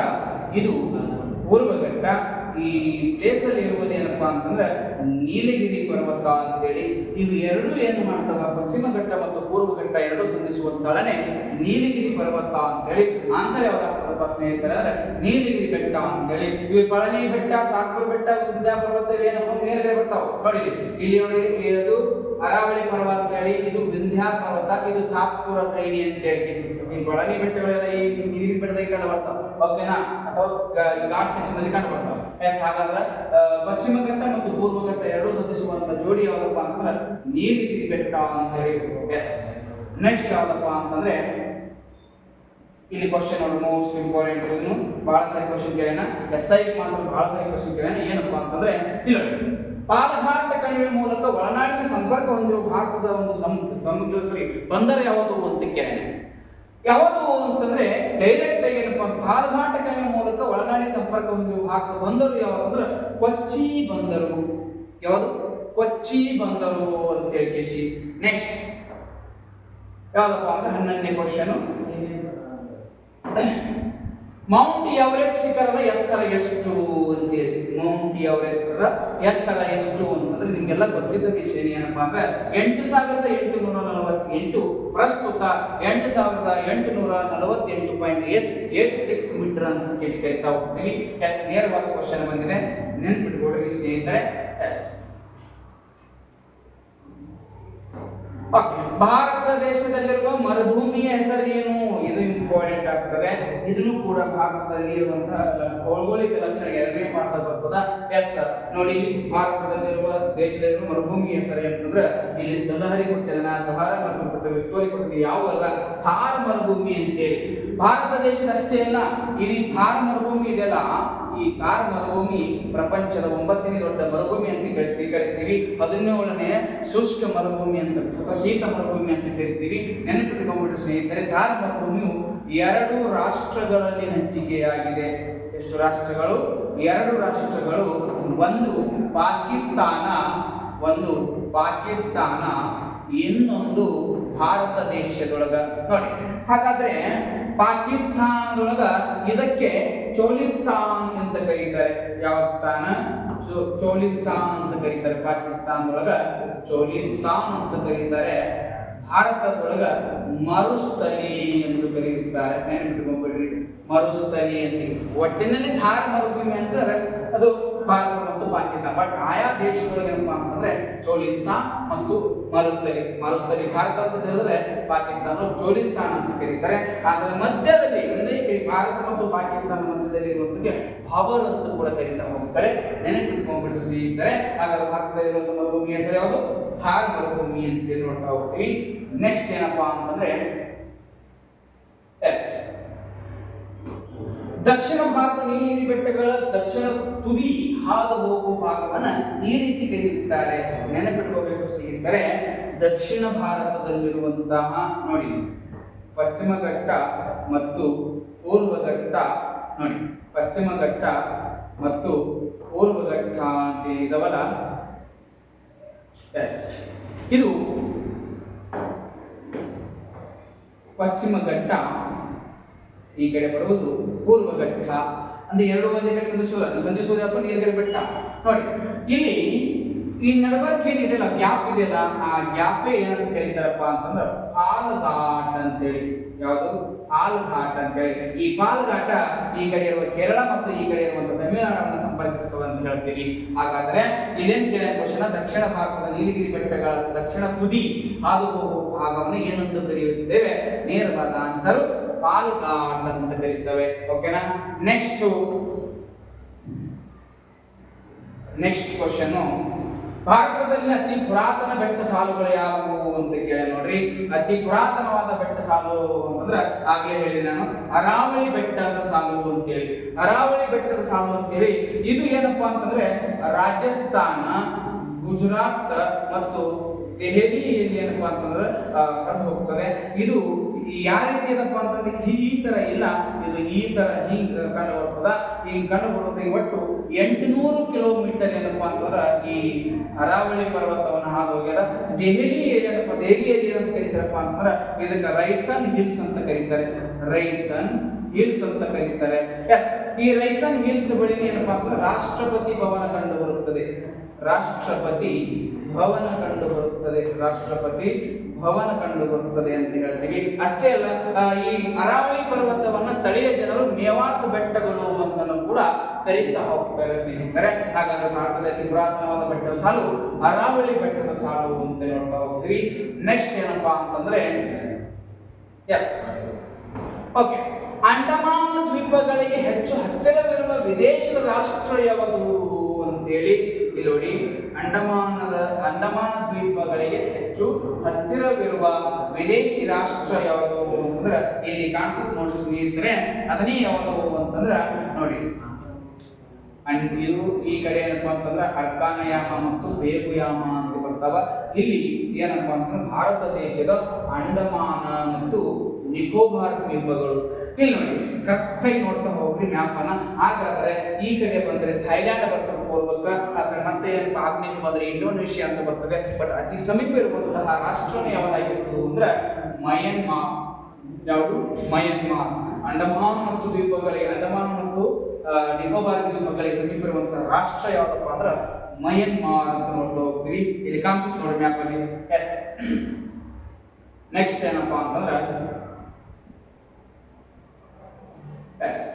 ಇದು ಪೂರ್ವ ಘಟ್ಟ. ಈ ಪ್ಲೇಸ್ ಅಲ್ಲಿ ಇರುವುದು ಏನಪ್ಪ ಅಂತಂದ್ರೆ ನೀಲಗಿರಿ ಪರ್ವತ ಅಂತೇಳಿ. ಇವು ಎರಡು ಏನು ಮಾಡ್ತಾವ? ಪಶ್ಚಿಮ ಘಟ್ಟ ಮತ್ತು ಪೂರ್ವ ಘಟ್ಟ ಎರಡು ಸಂಧಿಸುವ ಸ್ಥಳನೇ ನೀಲಗಿರಿ ಪರ್ವತ ಅಂತೇಳಿ. ಆನ್ಸರ್ ಯಾವ್ದಾಗ್ತದಪ್ಪ ಸ್ನೇಹಿತರೆ? ನೀಲಗಿರಿ ಬೆಟ್ಟ ಅಂತೇಳಿ. ಇವು ಪಳನಿ ಬೆಟ್ಟ, ಸಾಕ್ಪುರ್ ಬೆಟ್ಟ ವಿದ್ಯಾ ಪರ್ವತ ಏನಪ್ಪ ಮೇಲ್ಗಡೆ ಬರ್ತಾವ. ನೋಡಿ ಇಲ್ಲಿ. ನೋಡಿ ಇದು ಅರಾವಳಿ ಪರ್ವತ ಅಂತೇಳಿ, ಇದು ವಿಂಧ್ಯಾ ಪರ್ವತ, ಇದು ಸಾತ್ಪುರ ಶ್ರೇಣಿ ಅಂತೇಳಿ ಈ ಪಳನಿ ಬೆಟ್ಟಗಳೆಲ್ಲ ಈ ನೀಲಗಿರಿ ಬೆಟ್ಟದಲ್ಲಿ ಕಂಡು ಬರ್ತಾವ. ಓಕೆನಾ? ಅಥವಾ ಘಾಟ್ ಸೆಕ್ಷನ್ ಅಲ್ಲಿ ಕಂಡು ಬರ್ತಾವ. ಎಸ್ ಹಾಗಾದ್ರೆ ಪಶ್ಚಿಮ ಘಟ್ಟ ಮತ್ತು ಪೂರ್ವ ಘಟ್ಟ ಎರಡೂ ಸದೃಶವಂತ ಜೋಡಿ ಯಾವ್ದಪ್ಪ ಅಂತಂದ್ರೆ ನೀಲಗಿರಿ ಬೆಟ್ಟ ಅಂತ ಹೇಳಿ ಎಸ್ ನೆಕ್ಸ್ಟ್ ಯಾವ್ದಪ್ಪ ಅಂತಂದ್ರೆ, ಇಲ್ಲಿ ಕ್ವಶನ್ ನೋಡಿ ಮೋಸ್ಟ್ ಇಂಪಾರ್ಟೆಂಟ್ ಇದನ್ನು. ಬಹಳ ಸಾರಿ ಕ್ವಶನ್ ಕೇಳೋಣ ಎಸ್ ಐ ಮಾತ್ರ ಬಹಳ ಸಾರಿ ಕ್ವಶನ್ ಕೇಳೋಣ ಏನಪ್ಪಾ ಅಂತಂದ್ರೆ, ಇಲ್ಲ ಪಾಲಘಾಟ ಕಣಿವೆ ಮೂಲಕ ಒಳನಾಡಿನ ಸಂಪರ್ಕ ಹೊಂದಿರುವ ಭಾರತದ ಒಂದು ಸಮ್- ಸಮುದ್ರ ಸರಿ ಬಂದರ ಯಾವುದು ಅಂತ ಕೇಳೋಣ ಯಾವುದು ಅಂತಂದ್ರೆ ಡೈರೆಕ್ಟ್ ಆಗಿ ಏನಪ್ಪ ಪಾಲಘಾಟ ಮೂಲಕ ಒಳನಾಡಿನ ಸಂಪರ್ಕ ಹೊಂದಿರುವ ಹಾಕ ಬಂದರು ಯಾವಾಗ ಅಂದ್ರೆ ಕೊಚ್ಚಿ ಬಂದರು. ಯಾವುದು? ಕೊಚ್ಚಿ ಬಂದರು ಅಂತ ಹೇಳಿ ನೆಕ್ಸ್ಟ್ ಯಾವುದಪ್ಪ ಅಂದ್ರೆ ಹನ್ನೊಂದನೇ ಕ್ವಶನ್ ಮೌಂಟ್ ಎವರೆಸ್ಟ್ ಶಿಖರದ ಎತ್ತರ ಎಷ್ಟು ಅಂತೇಳಿ ಮೌಂಟ್ ಎವರೆಸ್ಟ್ ಎತ್ತರ ಎಷ್ಟು ಅಂತಂದ್ರೆ ನಿಮ್ಗೆಲ್ಲ ಗೊತ್ತಿದ್ದ ವಿಷಯ ಏನಪ್ಪ ಅಂದ್ರೆ ಎಂಟು ಸಾವಿರದ ಎಂಟುನೂರ ನಲವತ್ತೆಂಟು, ಪ್ರಸ್ತುತ ಎಂಟು ಸಾವಿರದ ಎಂಟುನೂರ ನಲವತ್ತೆಂಟು point yes eight six metre ಅಂತ ಕೇಳ್ತಾ ಹೋಗ್ತೀವಿ. ಎಸ್, ನೇರವಾದ ಕ್ವಶನ್ ಬಂದಿದೆ. ನೆನ್ಪಿಟ್ಕೊಡ್ರಿ ಸ್ನೇಹಿತರೆ. ಎಸ್. ಭಾರತ ದೇಶದಲ್ಲಿರುವ ಮರುಭೂಮಿಯ ಹೆಸರು ಏನು? ಇದು ಇಂಪಾರ್ಟೆಂಟ್ ಆಗ್ತದೆ. ಇದನ್ನು ಕೂಡ ಭಾರತದಲ್ಲಿ ಇರುವಂತಹ ಭೌಗೋಳಿಕ ಲಕ್ಷಣ ಎರಡನೇ ಮಾಡ್ತಾ ಬರ್ತದ ಎಸ್ ಸರ್. ನೋಡಿ ಭಾರತದಲ್ಲಿರುವ ದೇಶದಲ್ಲಿರುವ ಮರುಭೂಮಿ ಹೆಸರು ಅಂತಂದ್ರೆ ಇಲ್ಲಿ ಸ್ಥಳಹರಿ ಕೊಟ್ಟಿದ್ದ ಸಹಾರ ಮರುಭೂಮಿ ವಿಕ್ಟೋರಿ ಕೊಟ್ಟಿದೆ ಯಾವುದಲ್ಲ ಥಾರ್ ಮರುಭೂಮಿ ಅಂತೇಳಿ. ಭಾರತ ದೇಶದ ಅಷ್ಟೇ ಅಲ್ಲ ಈ ಥಾರ್ ಮರುಭೂಮಿ ಇದೆಯಲ್ಲ ಈ ಥಾರ್ ಮರುಭೂಮಿ ಪ್ರಪಂಚದ ಒಂಬತ್ತನೇ ದೊಡ್ಡ ಮರುಭೂಮಿ ಅಂತ ಕರಿತೀವಿ ಕರಿತೀವಿ. ಹದಿನೇಳನೇ ಶುಷ್ಕ ಮರುಭೂಮಿ ಅಂತ ಶೀತ ಮರುಭೂಮಿ ಅಂತ ಕರಿತೀವಿ. ನೆನಪಿಟ್ಟುಕೊಂಡ್ಬಿಟ್ಟು ಸ್ನೇಹಿತರೆ, ಥಾರ್ ಮರುಭೂಮಿಯು ಎರಡು ರಾಷ್ಟ್ರಗಳಲ್ಲಿ ಹಂಚಿಕೆಯಾಗಿದೆ. ಎಷ್ಟು ರಾಷ್ಟ್ರಗಳು? ಎರಡು ರಾಷ್ಟ್ರಗಳು. ಒಂದು ಪಾಕಿಸ್ತಾನ ಒಂದು ಪಾಕಿಸ್ತಾನ, ಇನ್ನೊಂದು ಭಾರತ ದೇಶದೊಳಗ. ನೋಡಿ, ಹಾಗಾದ್ರೆ ಪಾಕಿಸ್ತಾನದೊಳಗ ಇದಕ್ಕೆ ಚೋಲಿಸ್ತಾನ್ ಅಂತ ಕರೀತಾರೆ. ಯಾವ ಸ್ಥಾನ? ಚೋಲಿಸ್ತಾನ್ ಅಂತ ಕರೀತಾರೆ. ಪಾಕಿಸ್ತಾನದೊಳಗ ಚೋಲಿಸ್ತಾನ್ ಅಂತ ಕರೀತಾರೆ. ಭಾರತದೊಳಗ ಮರುಸ್ಥಲಿ ಎಂದು ಕರೆಯುತ್ತಾರೆ ನೆನಪಿಟ್ಕೊಂಡ್ಬಿಡ್ರಿ ಮರುಸ್ಥಲಿ ಅಂತ ಒಟ್ಟಿನಲ್ಲಿ ಧಾರ ಮರುಭೂಮಿ ಅಂತಾರೆ ಅದು ಭಾರತ ಮತ್ತು ಪಾಕಿಸ್ತಾನ. ಬಟ್ ಆಯಾ ದೇಶದೊಳಗೆ ಏನಪ್ಪಾ ಅಂತಂದ್ರೆ ಚೋಲಿಸ್ತಾನ್ ಮತ್ತು ಮರುಸ್ಥಲಿ. ಮರುಸ್ಥಲಿ ಭಾರತ ಅಂತ ಹೇಳಿದ್ರೆ ಪಾಕಿಸ್ತಾನ ಚೋಲಿಸ್ತಾನ್ ಅಂತ ಕರೀತಾರೆ. ಅದರ ಮಧ್ಯದಲ್ಲಿ, ಅಂದ್ರೆ ಭಾರತ ಮತ್ತು ಪಾಕಿಸ್ತಾನ ಮಧ್ಯದಲ್ಲಿ ಇರುವಂತಕ್ಕೆ ಭಾವರ್ ಅಂತ ಕೂಡ ಕರೀತಾ ಹೋಗ್ತಾರೆ. ನೆನಪಿಟ್ಕೊಂಡ್ಬಿಟ್ಟು ಸ್ನೇಹಿತರೆ. ಹಾಗಾದ್ರೆ ಭಾರತದಲ್ಲಿರುವಂತ ಮರುಭೂಮಿ ಹೆಸರು ಯಾವುದು? ಥಾರ್ ಮರುಭೂಮಿ ಅಂತ ನೋಡ್ತಾ ಹೋಗ್ತೀವಿ. ನೆಕ್ಸ್ಟ್ ಏನಪ್ಪಾ ಅಂತಂದ್ರೆ ಎಸ್ ದಕ್ಷಿಣ ಭಾರತ ನೀಲಿ ಬೆಟ್ಟಗಳ ದಕ್ಷಿಣ ತುದಿ ಹಾದು ಹೋಗುವ ಭಾಗವನ್ನ ಈ ರೀತಿ ಕರೆಯುತ್ತಾರೆ ನೆನಪಿಟ್ಕೋಬೇಕು ಸ್ನೇಹಿತರೆ, ದಕ್ಷಿಣ ಭಾರತದಲ್ಲಿರುವಂತಹ ನೋಡಿ, ಪಶ್ಚಿಮ ಘಟ್ಟ ಮತ್ತು ಪೂರ್ವ ಘಟ್ಟ ನೋಡಿ, ಪಶ್ಚಿಮ ಘಟ್ಟ ಮತ್ತು ಪೂರ್ವ ಘಟ್ಟ ಅಂತ ಇದವಲ್ಲ ಎಸ್ ಇದು ಪಶ್ಚಿಮ ಘಟ್ಟ, ಈ ಕಡೆ ಬರುವುದು ಪೂರ್ವ ಘಟ್ಟ. ಅಂದ್ರೆ ಎರಡು ಒಂದೇ ಕಡೆ ಸಂಧಿಸುವುದು ಅಥವಾ ನೀಲಗಿರಿ ಬೆಟ್ಟ. ನೋಡಿ, ಇಲ್ಲಿ ಈ ನಡಬರ್ಕ್ ಏನಿದೆಯಲ್ಲ, ಗ್ಯಾಪ್ ಇದೆಯಲ್ಲ, ಆ ಗ್ಯಾಪೇ ಏನಂತ ಕರೀತಾರಪ್ಪ ಅಂತಂದ್ರೆ ಪಾಲ್ಘಾಟ್ ಅಂತೇಳಿ. ಯಾವುದು? ಪಾಲ್ಘಾಟ್ ಅಂತ ಅಂತೇಳಿ ಈ ಪಾಲ್ಘಾಟ ಈ ಕಡೆ ಇರುವ ಕೇರಳ ಮತ್ತು ಈ ಕಡೆ ಇರುವಂತಹ ತಮಿಳುನಾಡನ್ನು ಸಂಪರ್ಕಿಸ್ತದೆ ಅಂತ ಹೇಳ್ತೀವಿ ಹಾಗಾದ್ರೆ ಇಲ್ಲೇನ್ ಕೇಳಿದ ಕ್ವಶನ? ದಕ್ಷಿಣ ಭಾರತದ ನೀಲಗಿರಿ ಬೆಟ್ಟಗಳ ದಕ್ಷಿಣ ತುದಿ ಹಾದು ಹೋಗುವ ಭಾಗವನ್ನು ಏನಂತ ಕರೆಯುತ್ತೇವೆ? ನೇರವಾದ ಆನ್ಸರ್ ಪಾಲ್ ಘಾಟ್ ಅಂತ ಕರೀತವೆ. ಓಕೆನಾ ನೆಕ್ಸ್ಟ್ ನೆಕ್ಸ್ಟ್ ಕ್ವಶನ್ ಭಾರತದಲ್ಲಿ ಅತಿ ಪುರಾತನ ಬೆಟ್ಟ ಸಾಲುಗಳು ಯಾವುವು ಅಂತ ಕೇಳಿ ನೋಡ್ರಿ. ಅತಿ ಪುರಾತನವಾದ ಬೆಟ್ಟ ಸಾಲು ಅಂತಂದ್ರೆ ಆಗ್ಲೇ ಹೇಳಿದೆ ನಾನು. ಅರಾವಳಿ ಬೆಟ್ಟದ ಸಾಲು ಅಂತೇಳಿ ಅರಾವಳಿ ಬೆಟ್ಟದ ಸಾಲು ಅಂತೇಳಿ ಇದು ಏನಪ್ಪಾ ಅಂತಂದ್ರೆ ರಾಜಸ್ಥಾನ, ಗುಜರಾತ್ ಮತ್ತು ದೆಹಲಿಯಲ್ಲಿ ಏನಪ್ಪಾ ಅಂತಂದ್ರೆ ಕಂಡು ಹೋಗ್ತದೆ. ಇದು ಯಾವ ರೀತಿ ಏನಪ್ಪಾ ಅಂತಂದ್ರೆ, ಈ ತರ ಇಲ್ಲ. ಇದು ಈ ತರ ಹಿಂಗ್ ಕಂಡು ಬರ್ತದ. ಹಿಂಗ್ ಕಂಡು ಬರೋದ್ರಿಗೆ ಒಟ್ಟು ಎಂಟುನೂರು ಕಿಲೋಮೀಟರ್ ಏನಪ್ಪಾ ಅಂತಂದ್ರೆ ಈ ಅರಾವಳಿ ಪರ್ವತವನ್ನು ಹಾದು ಹೋಗ್ಯಾರ ದೆಹಲಿ ಏನಪ್ಪ, ದೆಹಲಿಯಲ್ಲಿ ಏನಂತ ಕರೀತಾರಪ್ಪ ಅಂತಂದ್ರೆ, ಇದಕ್ಕೆ ರೈಸನ್ ಹಿಲ್ಸ್ ಅಂತ ಕರೀತಾರೆ. ರೈಸನ್ ಹಿಲ್ಸ್ ಅಂತ ಕರೀತಾರೆ. ಎಸ್ ಈ ರೈಸನ್ ಹಿಲ್ಸ್ ಬಳಿ ಏನಪ್ಪಾ ಅಂತಂದ್ರೆ ರಾಷ್ಟ್ರಪತಿ ಭವನ ಕಂಡು ಬರುತ್ತದೆ. ರಾಷ್ಟ್ರಪತಿ ಭವನ ಕಂಡು ಬರುತ್ತದೆ ರಾಷ್ಟ್ರಪತಿ, ಭವನ ಕಂಡು ಬರುತ್ತದೆ ಅಂತ ಹೇಳ್ತೀವಿ. ಅಷ್ಟೇ ಅಲ್ಲ ಈ ಅರಾವಳಿ ಪರ್ವತವನ್ನ ಸ್ಥಳೀಯ ಜನರು ಮೇವಾತ್ ಬೆಟ್ಟಗಳು ಅಂತಲೂ ಕೂಡ ಕರೀತಾ ಹೋಗ್ತಾರೆ ಸ್ನೇಹಿತರೆ. ಹಾಗಾದ್ರೆ ಭಾರತದ ಅತಿ ಪುರಾತನವಾದ ಬೆಟ್ಟದ ಸಾಲು, ಅರಾವಳಿ ಬೆಟ್ಟದ ಸಾಲು ಅಂತ ನೋಡ್ತಾ ಹೋಗ್ತೀವಿ. ನೆಕ್ಸ್ಟ್ ಏನಪ್ಪಾ ಅಂತಂದ್ರೆ ಎಸ್ ಓಕೆ ಅಂಡಮಾನ ದ್ವೀಪಗಳಿಗೆ ಹೆಚ್ಚು ಹತ್ತಿರವಿರುವ ವಿದೇಶದ ರಾಷ್ಟ್ರ ಯಾವುದು ಅಂತೇಳಿ, ಇಲ್ಲಿ ನೋಡಿ. ಅಂಡಮಾನದ, ಅಂಡಮಾನ ದ್ವೀಪಗಳಿಗೆ ಹೆಚ್ಚು ಹತ್ತಿರವಿರುವ ವಿದೇಶಿ ರಾಷ್ಟ್ರ ಯಾವುದು ಅಂದ್ರೆ ಇಲ್ಲಿ ಕಾಣ್ತದೆ ನೋಡಿ ಸ್ನೇಹಿತರೆ, ಅದನ್ನೇ ಯಾವುದು ಅಂತಂದ್ರೆ ನೋಡಿ. ಅಂಡ್ ಇದು ಈ ಕಡೆ ಏನಪ್ಪಾ ಅಂತಂದ್ರೆ ಅರ್ಕಾನಯಾಮ ಮತ್ತು ಬೇಗುಯಾಮ ಅಂತ ಬರ್ತಾವ. ಇಲ್ಲಿ ಏನಪ್ಪಾ ಅಂತಂದ್ರೆ ಭಾರತ ದೇಶದ ಅಂಡಮಾನ ಮತ್ತು ನಿಕೋಬಾರ್ ದ್ವೀಪಗಳು. ಇಲ್ಲಿ ನೋಡಿ, ಕರೆಕ್ಟಾಗಿ ನೋಡ್ತಾ ಹೋಗ್ರಿ ಅನ್ನ ಹಾಗಾದ್ರೆ ಈ ಕಡೆ ಬಂದ್ರೆ ಥೈಲ್ಯಾಂಡ್ ಬರ್ತಾ ಹೋಗ್ಬೇಕಾ? ಆ ಮತ್ತೆ ಏನಪ್ಪ ಆಗ್ನೇಯ ಬಂದ್ರೆ ಇಂಡೋನೇಷಿಯಾ ಅಂತ ಬರ್ತದೆ. ಬಟ್ ಅತಿ ಸಮೀಪ ಇರುವಂತಹ ರಾಷ್ಟ್ರನೇ ಯಾವ್ದಾಗಿತ್ತು ಅಂದ್ರೆ ಮಯನ್ಮಾರ್ ಯಾವುದು? ಮಯನ್ಮಾರ್ ಅಂಡಮಾನ್ ಮತ್ತು ದ್ವೀಪಗಳಿಗೆ ಅಂಡಮಾನ್ ಮತ್ತು ನಿಕೋಬಾರ್ ದ್ವೀಪಗಳಿಗೆ ಸಮೀಪ ಇರುವಂತಹ ರಾಷ್ಟ್ರ ಯಾವ್ದಪ್ಪ ಅಂದ್ರೆ ಮಯನ್ಮಾರ್ ಅಂತ ನೋಡ್ತಾ ಹೋಗ್ತೀವಿ. ಇಲ್ಲಿ ಕಾಣಿಸುತ್ತೆ ನೋಡಿ ಮ್ಯಾಪ್ ಅಲ್ಲಿ. ಎಸ್ ನೆಕ್ಸ್ಟ್ ಏನಪ್ಪಾ ಅಂತಂದ್ರೆ ಎಸ್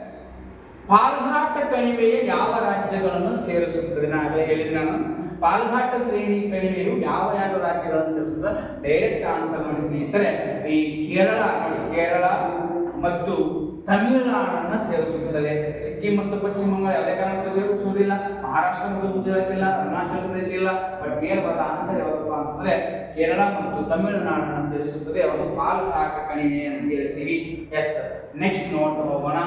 ಪಾಲ್ಘಾಟ ಕಣಿವೆಯ ಯಾವ ರಾಜ್ಯಗಳನ್ನು ಸೇರಿಸುತ್ತದೆ? ನಾನು ಹೇಳಿದೆ ನಾನು. ಪಾಲ್ಘಾಟ ಶ್ರೇಣಿ ಕಣಿವೆಯು ಯಾವ ಯಾವ ರಾಜ್ಯಗಳನ್ನು ಸೇರಿಸುತ್ತದೆ? ಡೈರೆಕ್ಟ್ ಆನ್ಸರ್ ಮಾಡಿ ಸ್ನೇಹಿತರೆ, ಈ ಕೇರಳ ಕೇರಳ ಮತ್ತು ತಮಿಳುನಾಡನ್ನ ಸೇರಿಸುತ್ತದೆ. ಸಿಕ್ಕಿಂ ಮತ್ತು ಪಶ್ಚಿಮ ಬಂಗಾಳ ಯಾವುದೇ ಕಾರಣಕ್ಕೂ ಸೇರಿಸುವುದಿಲ್ಲ. ಮಹಾರಾಷ್ಟ್ರ ಮತ್ತು ಗುಜರಾತ್ ಇಲ್ಲ, ಅರುಣಾಚಲ ಪ್ರದೇಶ ಇಲ್ಲ. ಬಟ್ ಕೇರಳದ ಆನ್ಸರ್ ಯಾವುದಪ್ಪ ಅಂತಂದ್ರೆ ಕೇರಳ ಮತ್ತು ತಮಿಳುನಾಡನ್ನ ಸೇರಿಸುತ್ತದೆ. ಅವರು ಪಾಲ್ಘಾಟ ಕಣಿವೆ ಅಂತ ಹೇಳ್ತೀವಿ. ಎಸ್ ನೆಕ್ಸ್ಟ್ ನೋಡ್ತಾ ಹೋಗೋಣ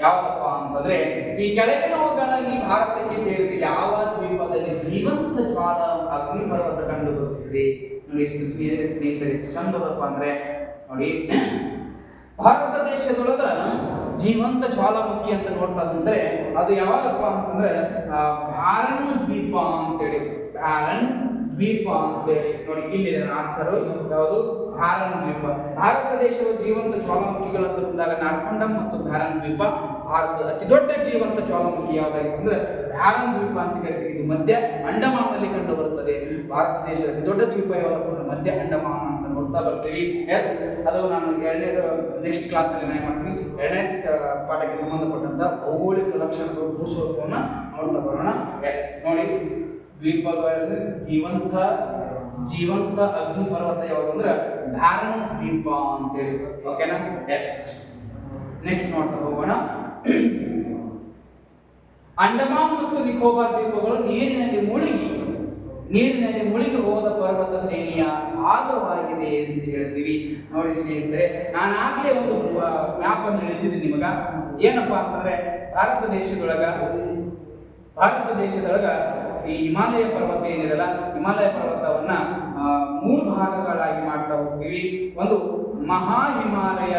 ಯಾವಪ್ಪ ಅಂತಂದ್ರೆ ಈ ಕೆಳಗಿನವುಗಳಲ್ಲಿ ಭಾರತಕ್ಕೆ ಸೇರಿದ ಯಾವ ದ್ವೀಪದಲ್ಲಿ ಜೀವಂತ ಜ್ವಾಲ, ಅಗ್ನಿಪರ್ವತ ಕಂಡು ಬರುತ್ತದೆ? ನೋಡಿ ಎಷ್ಟು ಸ್ನೇಹಿತರೆ ಎಷ್ಟು ಚಂದದಪ್ಪ ಅಂದ್ರೆ, ನೋಡಿ. ಭಾರತ ದೇಶದೊಳಗ ಜೀವಂತ ಜ್ವಾಲಾಮುಖಿ ಅಂತ ನೋಡ್ತಾ ಅದು ಯಾವಾಗಪ್ಪ ಅಂತಂದ್ರೆ ಬ್ಯಾರನ್ ದ್ವೀಪ ಅಂತೇಳಿ ಭಾರನ್ ದ್ವೀಪ ಅಂತೇಳಿ. ನೋಡಿ ಇಲ್ಲಿದೆ ಆನ್ಸರ್ ಯಾವುದು? ಭಾರನ್ ದ್ವೀಪ. ಭಾರತ ದೇಶವು ಜೀವಂತ ಜ್ವಾಲಾಮುಖಿಗಳಂತ ಬಂದಾಗ ನಾರ್ಕೊಂಡಂ ಮತ್ತು ಭಾರನ್ ದ್ವೀಪ. ಭಾರತದ ಅತಿ ದೊಡ್ಡ ಜೀವಂತ ಜ್ವಾಲಾಮುಖಿ ಯಾವ್ದಾಗಿತ್ತು ಅಂದ್ರೆ ಬ್ಯಾರನ್ ದ್ವೀಪ ಅಂತ ಕರಿತೀವಿ. ಇದು ಮಧ್ಯ ಅಂಡಮಾನ್ನಲ್ಲಿ ಕಂಡು ಬರುತ್ತದೆ ಭಾರತ ದೇಶದ ಅತಿ ದೊಡ್ಡ ದ್ವೀಪ ಅಂದ್ರೆ ಮಧ್ಯ ಅಂಡಮಾನ್ ಅಂತ ನೋಡ್ತಾ ಬರ್ತೀವಿ. ಎಸ್ ಅದು ನಾನು ಎರಡನೇ ನೆಕ್ಸ್ಟ್ ಕ್ಲಾಸ್ನಲ್ಲಿ ನಾನು ಮಾಡ್ತೀನಿ. ಎರಡನೇ ಪಾಠಕ್ಕೆ ಸಂಬಂಧಪಟ್ಟಂತ ಭೌಗೋಳಿಕ ಲಕ್ಷಣಗಳು ಭೂಸ್ವರೂಪವನ್ನ ನೋಡ್ತಾ ಬರೋಣ. ಎಸ್ ನೋಡಿ. ದ್ವೀಪಗಳಲ್ಲಿ ಜೀವಂತ ಜೀವಂತ ಅಗ್ನಿ ಪರ್ವತ ಯಾವುದು ಅಂದ್ರೆ ಬ್ಯಾರನ್ ದ್ವೀಪ ಅಂತೇಳಿ ಓಕೆನಾ ಎಸ್ ನೆಕ್ಸ್ಟ್ ನೋಡ್ತಾ ಹೋಗೋಣ. ಅಂಡಮಾನ್ ಮತ್ತು ನಿಕೋಬಾರ್ ದ್ವೀಪಗಳು ನೀರಿನಲ್ಲಿ ಮುಳುಗಿ ನೀರಿನಲ್ಲಿ ಮುಳುಗಿ ಹೋದ ಪರ್ವತ ಶ್ರೇಣಿಯ ಭಾಗವಾಗಿದೆ ಅಂತ ಹೇಳ್ತೀವಿ. ನೋಡಿ ಸ್ನೇಹಿತರೆ ನಾನು ಆಗಲೇ ಒಂದು ಮ್ಯಾಪ್ ಅನ್ನು ಇಳಿಸಿದ್ದೀನಿ ನಿಮಗ. ಏನಪ್ಪಾ ಅಂತಂದ್ರೆ, ಭಾರತ ದೇಶದೊಳಗ ಭಾರತ ದೇಶದೊಳಗ ಈ ಹಿಮಾಲಯ ಪರ್ವತ ಏನಿರಲ್ಲ, ಹಿಮಾಲಯ ಪರ್ವತವನ್ನ ಮೂರು ಭಾಗಗಳಾಗಿ ಮಾಡ್ತಾ ಹೋಗ್ತೀವಿ. ಒಂದು ಮಹಾ ಹಿಮಾಲಯ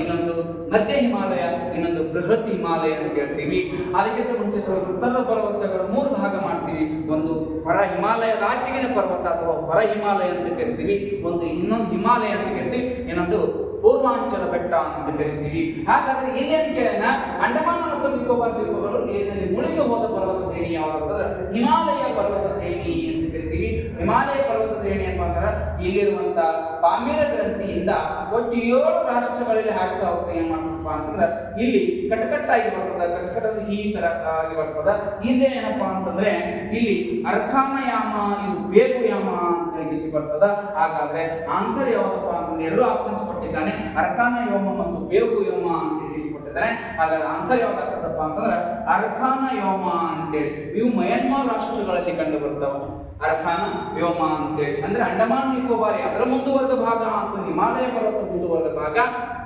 ಇನ್ನೊಂದು ಮಧ್ಯ ಹಿಮಾಲಯ, ಇನ್ನೊಂದು ಬೃಹತ್ ಹಿಮಾಲಯ ಅಂತ ಹೇಳ್ತೀವಿ. ಅದಕ್ಕಿಂತ ಮುಂಚೆ ಉತ್ತರ ಪರ್ವತಗಳು ಮೂರು ಭಾಗ ಮಾಡ್ತೀವಿ. ಒಂದು ಹೊರ ಹಿಮಾಲಯದ ಆಚೆಗಿನ ಪರ್ವತ ಅಥವಾ ಹೊರ ಹಿಮಾಲಯ ಅಂತ ಕರಿತೀವಿ. ಒಂದು ಇನ್ನೊಂದು ಹಿಮಾಲಯ ಅಂತ ಕರಿತೀವಿ. ಇನ್ನೊಂದು ಪೂರ್ವಾಂಚಲ ಬೆಟ್ಟ ಅಂತ ಕರಿತೀವಿ. ಹಾಗಾದ್ರೆ ಏನೇನು ಕೇಳೋಣ ಅಂಡಮಾನ ಮತ್ತು ನಿಕೋಬಾರ್ ದ್ವೀಪಗಳು ನೀರಿನಲ್ಲಿ ಮುಳುಗಿ ಹೋದ ಪರ್ವತ ಶ್ರೇಣಿ ಯಾವಾಗ ಹಿಮಾಲಯ ಪರ್ವತ ಶ್ರೇಣಿ ಅಂತ ಹಿಮಾಲಯ ಪರ್ವತ ಶ್ರೇಣಿ ಏನಪ್ಪ ಅಂದ್ರೆ ಇಲ್ಲಿರುವಂತ ಪಾಮೀರ ಗ್ರಂಥಿಯಿಂದ ಒಟ್ಟು ಏಳು ರಾಷ್ಟ್ರಗಳಲ್ಲಿ ಹಾಕ್ತಾ ಹೋಗ್ತದೆ ಏನ್ ಮಾಡ್ತಪ್ಪ ಅಂತಂದ್ರೆ ಇಲ್ಲಿ ಕಟಕಟ್ಟಾಗಿ ಬರ್ತದ ಕಟ್ಟಕಟ್ಟದ ಈ ತರ ಆಗಿ ಬರ್ತದ. ಹಿಂದೆ ಏನಪ್ಪಾ ಅಂತಂದ್ರೆ ಇಲ್ಲಿ ಅರ್ಕಾನಯಾಮ, ಇದು ಬೇಗುಯಾಮ ಅಂತ ಹೇಳಿ ಬರ್ತದ. ಹಾಗಾದ್ರೆ ಆನ್ಸರ್ ಯಾವ್ದಪ್ಪ ಅಂತಂದ್ರೆ ಎರಡು ಆಪ್ಷನ್ಸ್ ಕೊಟ್ಟಿದ್ದಾನೆ. ಅರ್ಕಾನ ಯೋಮ ಮತ್ತು ಬೇಕು ಯೋಮ ಅಂತ ಹೇಳಿಸಿ ಕೊಟ್ಟಿದ್ದಾನೆ ಹಾಗಾದ್ರೆ ಆನ್ಸರ್ ಯಾವ್ದಾಗ್ತದಪ್ಪ ಅಂತಂದ್ರೆ ಅರ್ಕಾನ ಯೋಮ ಅಂತೇಳಿ. ಇವು ಮಯನ್ಮಾರ್ ರಾಷ್ಟ್ರಗಳಲ್ಲಿ ಕಂಡು ಬರ್ತಾವ. ಅರ್ಕಾನ ವ್ಯೋಮ ಅಂತೇಳಿ ಅಂದ್ರೆ ಅಂಡಮಾನ್, ನಿಕೋಬಾರಿ ಅದರ ಮುಂದುವರೆದ ಭಾಗ ಅಂತ ಹಿಮಾಲಯ ಪರ್ವತ ಮುಂದುವರೆದ ಭಾಗ.